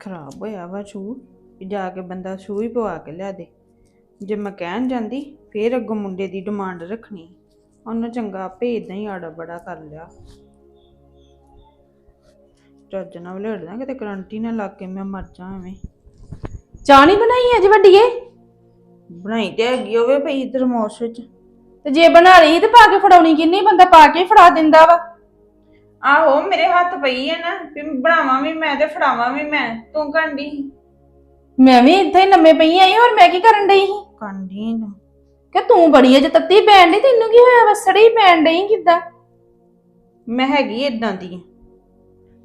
ਖਰਾਬ ਹੋਇਆ ਵਾ ਸ਼ੂ ਜਾ ਕੇ ਬੰਦਾ ਸ਼ੂ ਹੀ ਪਵਾ ਕੇ ਲਿਆ ਦੇ। ਜੇ ਮੈਂ ਕਹਿਣ ਜਾਂਦੀ ਫੇਰ ਅੱਗੋਂ ਮੁੰਡੇ ਦੀ ਡਿਮਾਂਡ ਰੱਖਣੀ। ਉਹਨੂੰ ਚੰਗਾ ਆਪੇ ਇਦਾਂ ਹੀ ਆੜਾ ਬੜਾ ਕਰ ਲਿਆ। ਚੱਜ ਨਾਲ ਲੜਦਾ ਕਿਤੇ ਕਰੰਟ ਨਾ ਲੱਗ ਕੇ ਮੈਂ ਮਰ ਜਾ ਐਵੇਂ। ਚਾਹ ਨਹੀਂ ਬਣਾਈ ਅੱਜ ਵੱਡੀਏ? ਬਣਾਈ ਤੇ ਹੈਗੀ ਹੋਵੇ ਭਈ ਥਰਮੋਸ ਵਿੱਚ। ਤੇ ਜੇ ਬਣਾ ਲਈ ਤੇ ਪਾ ਕੇ ਫੜਾਉਣੀ ਕਿੰਨੀ ਬੰਦਾ ਪਾ ਕੇ ਹੀ ਫੜਾ ਦਿੰਦਾ ਵਾ। ਆਹੋ ਮੇਰੇ ਹੱਥ ਪਈ ਹੈ ਨਾ ਵੀ ਬਣਾਵਾਂ ਵੀ ਮੈਂ ਤੇ ਫੜਾਵਾਂ ਵੀ ਮੈਂ। ਤੂੰ ਕੰਡੀ ਮੈਂ ਵੀ ਇੱਥੇ ਹੀ ਲੰਮੇ ਪਈ ਆਈ ਹੋਰ ਮੈਂ ਕੀ ਕਰਨ ਡਈ ਸੀ? ਕੰਡੀ ਨਾ ਕਿ ਤੂੰ ਬੜੀ ਅਜੇ ਤੱਤੀ ਪੈਣ ਡਈ ਤੈਨੂੰ ਕੀ ਹੋਇਆ ਵਸੜੀ ਪੈਣ ਡਈ ਕਿੱਦਾਂ? ਮੈਂ ਹੈਗੀ ਇਦਾਂ ਦੀ।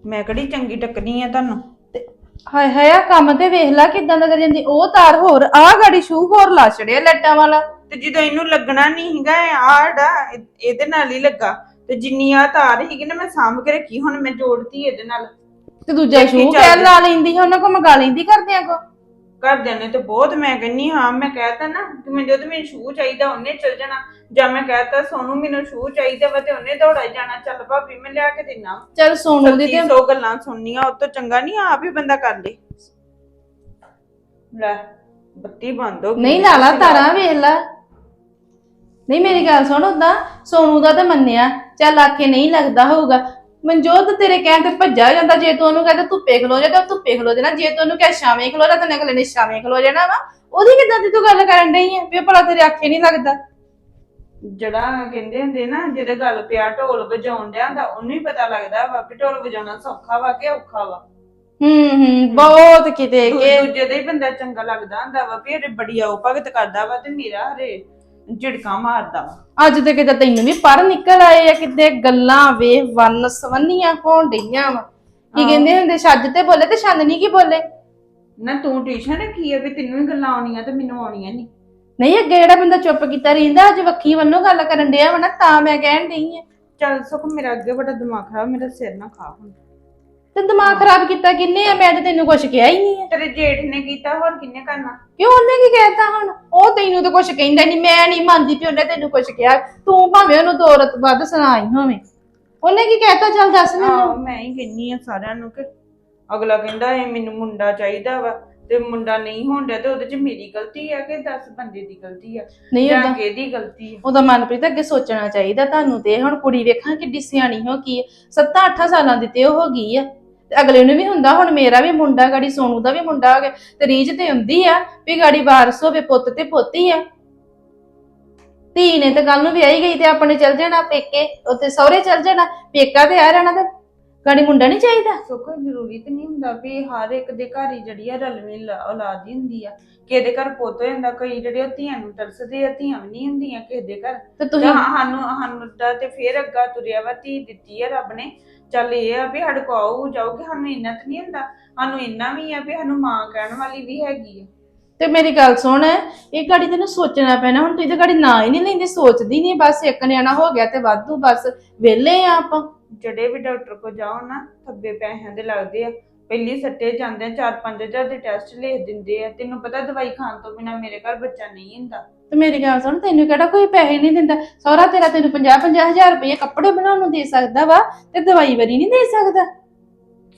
ਮੈਂ ਕਿਹੜੀ ਚੰਗੀ ਟੱਕਣੀ ਆ ਤੁਹਾਨੂੰ? ਹਾਏ ਹਾਏ ਆਹ ਕੰਮ ਤੇ ਵੇਖ ਲੈ ਕਿੱਦਾਂ ਦਾ ਕਰੀ ਜਾਂਦੀ। ਉਹ ਤਾਰ ਹੋਰ ਆਹ ਗਾੜੀ ਸ਼ੂ ਹੋਰ ਲਾ ਛੜਿਆ ਲੱਟਾਂ ਵਾਲਾ। ਤੇ ਜਦੋਂ ਇਹਨੂੰ ਲੱਗਣਾ ਨਹੀਂ ਹੈਗਾ ਆੜਾ ਇਹਦੇ ਨਾਲ ਹੀ ਲੱਗਾ। ਤੇ ਜਿੰਨੀ ਆ ਤਾਰ ਸੀਗੀ ਨਾ ਮੈਂ ਸਾਂਭ ਕੇ ਰੱਖੀ ਹੁਣ ਮੈਂ ਜੋੜਤੀ ਇਹਦੇ ਨਾਲ। ਤੇ ਦੂਜਾ ਦੇਖੀ ਸ਼ੂ ਚੱਲਦੀ। ਕਹਿ ਲਾ ਲੈਂਦੀ ਸੀ ਉਹਨਾਂ ਕੋ ਮੰਗਾ ਲੈਂਦੀ ਕਰਦਿਆਂ ਕੋ ਘਰਦਿਆਂ ਨੇ ਤੇ ਬਹੁਤ ਮੈਂ ਕਹਿੰਨੀ ਹਾਂ ਮੈਂ ਕਹਿਤਾ ਨਾ ਕਿ ਮੈਨੂੰ ਜਦੋਂ ਮੈਨੂੰ ਸ਼ੂ ਚਾਹੀਦਾ ਉਹਨੇ ਚਲ ਜਾਣਾ। ਜਾਂ ਮੈਂ ਕਹਿਤਾ ਸੋਨੂੰ ਮੈਨੂੰ ਸ਼ੂ ਚਾਹੀਦਾ ਵਾ ਤੇ ਉਹਨੇ ਦੌੜਾ ਜਾਣਾ। ਚੱਲ ਭਾਬੀ ਮੈਂ ਲਿਆ ਕੇ ਦੇਣਾ ਚੱਲ ਸੋਨੂ ਦੀ ਤੇ ਸੌ ਗੱਲਾਂ ਸੁਣਨੀਆਂ ਉਹ ਤੋਂ ਚੰਗਾ ਨਹੀਂ ਆਪ ਹੀ ਬੰਦਾ ਕਰ ਲੇ। ਲੈ ਬੱਤੀ ਬੰਦ ਹੋ ਗਈ। ਨਹੀਂ ਲਾ ਲਾ ਤਾਰਾਂ ਵੇਖ ਲੈ। ਨਹੀਂ ਮੇਰੀ ਗੱਲ ਸੁਣ ਉਦਾਂ ਸੋਨੂ ਦਾ ਤਾਂ ਮੰਨਿਆ। ਚੱਲ ਆਖੇ ਨਹੀਂ ਲੱਗਦਾ ਹੋਊਗਾ। ਮਨਜੋਤ ਤੇਰੇ ਕਹਿਣ ਤੇ ਭੱਜਾ ਜਾਂਦਾ। ਜੇ ਤੂੰ ਉਹਨੂੰ ਕਹਿੰਦਾ ਧੁੱਪੇ ਖਲੋ ਜਾ ਤਾਂ ਧੁੱਪੇ ਖਲੋ ਜਾਣਾ। ਜੇ ਤੂੰ ਉਹਨੂੰ ਕਹਿ ਛਾਵੇਂ ਖਲੋ ਜਾ ਤਾਂ ਅਗਲੇ ਨੇ ਛਾਵੇਂ ਖਲੋ ਜਾਣਾ ਵਾ। ਉਹਦੀ ਕਿਦਾਂ ਦੀ ਤੂੰ ਗੱਲ ਕਰਨ ਡਈ ਆ ਵੀ ਭਲਾ ਤੇਰੇ ਆਖੇ ਨਹੀਂ ਲੱਗਦਾ? ਜਿਹੜਾ ਕਹਿੰਦੇ ਹੁੰਦੇ ਨਾ ਜਿਹਦੇ ਗੱਲ ਪਿਆ ਢੋਲ ਵਜਾਉਣ ਡਿਆ ਹੁੰਦਾ ਉਹਨੂੰ ਹੀ ਪਤਾ ਲੱਗਦਾ ਵਾ ਵੀ ਢੋਲ ਵਜਾਉਣਾ ਸੌਖਾ ਵਾ ਕਿ ਔਖਾ ਵਾ। ਹੂੰ ਹੂੰ ਬਹੁਤ ਕਿਤੇ ਦੂ- ਕਿ ਦੂਜੇ ਦਾ ਹੀ ਬੰਦਾ ਚੰਗਾ ਲੱਗਦਾ ਹੁੰਦਾ ਵਾ ਵੀ ਇਹ ਬੜੀ ਆਓ ਭਗਤ ਕਰਦਾ ਵਾ ਤੇ ਮੇਰਾ ਹਰੇ। ਝਿੜਕਾ ਮਾਰਦਾ ਵਾ। ਅੱਜ ਤੇ ਕਿਤੇ ਤੈਨੂੰ ਵੀ ਪਰ ਨਿਕਲ ਆਏ ਆ ਕਿਤੇ ਗੱਲਾਂ ਵੇ ਵੰਨ ਸਵੰਨੀਆਂ ਹੋਣ ਡਈਆਂ ਵਾ। ਕੀ ਕਹਿੰਦੇ ਹੁੰਦੇ ਛੱਜ ਤੇ ਬੋਲੇ ਤੇ ਛੰਦ ਨਹੀਂ ਕੀ ਬੋਲੇ? ਨਾ ਤੂੰ ਟਿਊਸ਼ਨ ਰੱਖੀ ਆ ਵੀ ਤੈਨੂੰ ਹੀ ਗੱਲਾਂ ਆਉਣੀਆਂ ਤੇ ਮੈਨੂੰ ਆਉਣੀਆਂ ਨਹੀਂ ਨਹੀਂ ਅੱਗੇ ਜਿਹੜਾ ਬੰਦਾ ਚੁੱਪ ਕੀਤਾ ਰਹਿੰਦਾ ਅੱਜ ਵੱਖੀ ਵੱਲੋਂ ਗੱਲ ਕਰਨ ਡਿਆ ਵਾ ਨਾ ਤਾਂ ਮੈਂ ਕਹਿਣ ਡਈ ਆ। ਚੱਲ ਸੁਖ ਮੇਰਾ ਅੱਗੇ ਬੜਾ ਦਿਮਾਗ ਖਰਾਬ ਮੇਰਾ ਸਿਰ ਨਾ ਖਾ ਹੁਣ। ਤੇ ਦਿਮਾਗ ਖਰਾਬ ਕੀਤਾ ਕਿੰਨੇ ਆ? ਮੈਂ ਤੇ ਤੈਨੂੰ ਕੁਝ ਕਿਹਾ ਹੀ ਨਹੀਂ ਆ। ਤੇਰੇ ਜੇਠ ਨੇ ਕੀਤਾ ਹੋਰ ਕਿੰਨੇ ਕਰਨਾ? ਕਿਉਂ ਉਹਨੇ ਕੀ ਕਹਿਤਾ ਹੁਣ? ਉਹ ਤੈਨੂੰ ਤਾਂ ਕੁਝ ਕਹਿੰਦਾ ਨਹੀਂ ਮੈਂ ਨਹੀਂ ਮੰਨਦੀ ਵੀ ਉਹਨੇ ਤੈਨੂੰ ਕੁਝ ਕਿਹਾ। ਤੂੰ ਭਾਵੇਂ ਉਹਨੂੰ ਦੋ ਰਤ ਵੱਧ ਸੁਣਾਈ ਹੋਵੇਂ। ਉਹਨੇ ਕੀ ਕਹਿਤਾ? ਚੱਲ ਦੱਸ ਆਹੋ, ਮੈਨੂੰ ਮੈਂ ਹੀ ਕਹਿੰਨੀ ਆ ਸਾਰਿਆਂ ਨੂੰ ਕਿ ਅਗਲਾ ਕਹਿੰਦਾ ਇਹ ਮੈਨੂੰ ਮੁੰਡਾ ਚਾਹੀਦਾ ਵਾ ਤੇ ਮੁੰਡਾ ਨਹੀਂ ਡਿਆ ਤੇ ਉਹਦੇ ਚ ਮੇਰੀ ਗਲਤੀ ਆ ਕਿ 10 ਬੰਦੇ ਦੀ ਗਲਤੀ ਆ? ਨਹੀਂ ਜਾਂ ਕਿਹਦੀ ਗਲਤੀ ਆ? ਉਹਦਾ ਮਨਪ੍ਰੀਤ ਅੱਗੇ ਸੋਚਣਾ ਚਾਹੀਦਾ ਤੁਹਾਨੂੰ ਤੇ। ਹੁਣ ਕੁੜੀ ਵੇਖਾਂ ਕਿੱਡੀ ਸਿਆਣੀ ਹੋ ਗਈ 7-8 ਸਾਲਾਂ ਦੀ ਤੇ ਉਹ ਹੋ ਗਈ ਆ। ਤੇ ਅਗਲੇ ਨੂੰ ਵੀ ਹੁੰਦਾ ਹੁਣ ਮੇਰਾ ਵੀ ਮੁੰਡਾ ਗਾੜੀ ਸੋਨੂ ਦਾ ਵੀ ਮੁੰਡਾ ਹੋ ਗਿਆ ਤੇ ਰੀਝ ਤੇ ਹੁੰਦੀ ਆ ਵੀ ਗਾੜੀ ਵਾਰਸ ਹੋਵੇ ਪੁੱਤ ਤੇ ਪੋਤੀ ਆ। ਧੀ ਨੇ ਤੇ ਕੱਲ ਨੂੰ ਵਿਆਹੀ ਗਈ ਤੇ ਆਪਣੇ ਚਲ ਜਾਣਾ ਪੇਕੇ ਉੱਥੇ ਸਹੁਰੇ ਚਲ ਜਾਣਾ ਪੇਕਾ ਤੇ ਆ ਰਹਿਣਾ ਤੇ। ਗਾੜੀ ਮੁੰਡਾ ਨਹੀਂ ਚਾਹੀਦਾ? ਸੋ ਜ਼ਰੂਰੀ ਤੇ ਨਹੀਂ ਹੁੰਦਾ ਵੀ ਹਰ ਇੱਕ ਦੇ ਘਰ ਹੀ ਜਿਹੜੀ ਆ ਰਲਵੀਂ ਲ- ਔਲਾਦ ਹੀ ਹੁੰਦੀ ਆ। ਕਿਸੇ ਦੇ ਘਰ ਪੁੱਤ ਹੋ ਜਾਂਦਾ ਕਈ ਜਿਹੜੇ ਉਹ ਧੀਆਂ ਨੂੰ ਤਰਸਦੇ ਆ ਧੀਆਂ ਵੀ ਨਹੀਂ ਹੁੰਦੀਆਂ ਕਿਸੇ ਦੇ ਘਰ। ਤੇ ਤੇ ਤੁਸੀਂ ਸਾਨੂੰ ਸਾਨੂੰ ਤੇ ਫੇਰ ਅੱਗਾ ਤੁਰਿਆ ਵਾ ਧੀ ਦਿੱਤੀ ਆ ਰੱਬ ਨੇ। ਚੱਲ ਇਹ ਆ ਵੀ ਸਾਡੇ ਕੋ ਆਊ ਜਾਊਗੀ ਸਾਨੂੰ ਇੰਨਾ ਤਾਂ ਨਹੀਂ ਹੁੰਦਾ। ਸਾਨੂੰ ਇੰਨਾ ਵੀ ਆ ਵੀ ਸਾਨੂੰ ਮਾਂ ਕਹਿਣ ਵਾਲੀ ਵੀ ਹੈਗੀ ਆ। ਤੇ ਮੇਰੀ ਗੱਲ ਸੁਣ ਇਹ ਗਾੜੀ ਤੈਨੂੰ ਸੋਚਣਾ ਪੈਣਾ ਹੁਣ ਤੂੰ ਇਹਦੇ ਗਾੜੀ ਨਾ ਹੀ ਨਹੀਂ ਲੈਂਦੀ ਸੋਚਦੀ ਨਹੀਂ ਬਸ ਇੱਕ ਨਿਆਣਾ ਹੋ ਗਿਆ ਤੇ ਵਾਧੂ ਬਸ ਵਿਹਲੇ ਆ ਆਪਾਂ। ਜਿਹੜੇ ਵੀ ਡਾਕਟਰ ਕੋ ਜਾਓ ਨਾ ਥੱਬੇ ਪੈਸਿਆਂ ਦੇ ਲੱਗਦੇ ਆ। ਪਹਿਲੀ ਸੱਟੇ ਜਾਂਦੇ ਆ 4-5000 ਦੇ ਟੈਸਟ ਲਿਖ ਦਿੰਦੇ ਆ। ਤੈਨੂੰ ਪਤਾ ਦਵਾਈ ਖਾਣ ਤੋਂ ਬਿਨਾ ਮੇਰੇ ਘਰ ਬੱਚਾ ਨਹੀਂ ਹੁੰਦਾ। ਤੇ ਮੇਰੀ ਗੱਲ ਸੁਣ ਤੈਨੂੰ ਕਿਹੜਾ ਕੋਈ ਪੈਸੇ ਨਹੀਂ ਦਿੰਦਾ? ਸਹੁਰਾ ਤੇਰਾ ਤੈਨੂੰ 50 ਹਜ਼ਾਰ ਰੁਪਏ ਕੱਪੜੇ ਬਣਾਉਣ ਨੂੰ ਦੇ ਸਕਦਾ ਵਾ ਤੇ ਦਵਾਈ ਵਰੀ ਨਹੀਂ ਦੇ ਸਕਦਾ।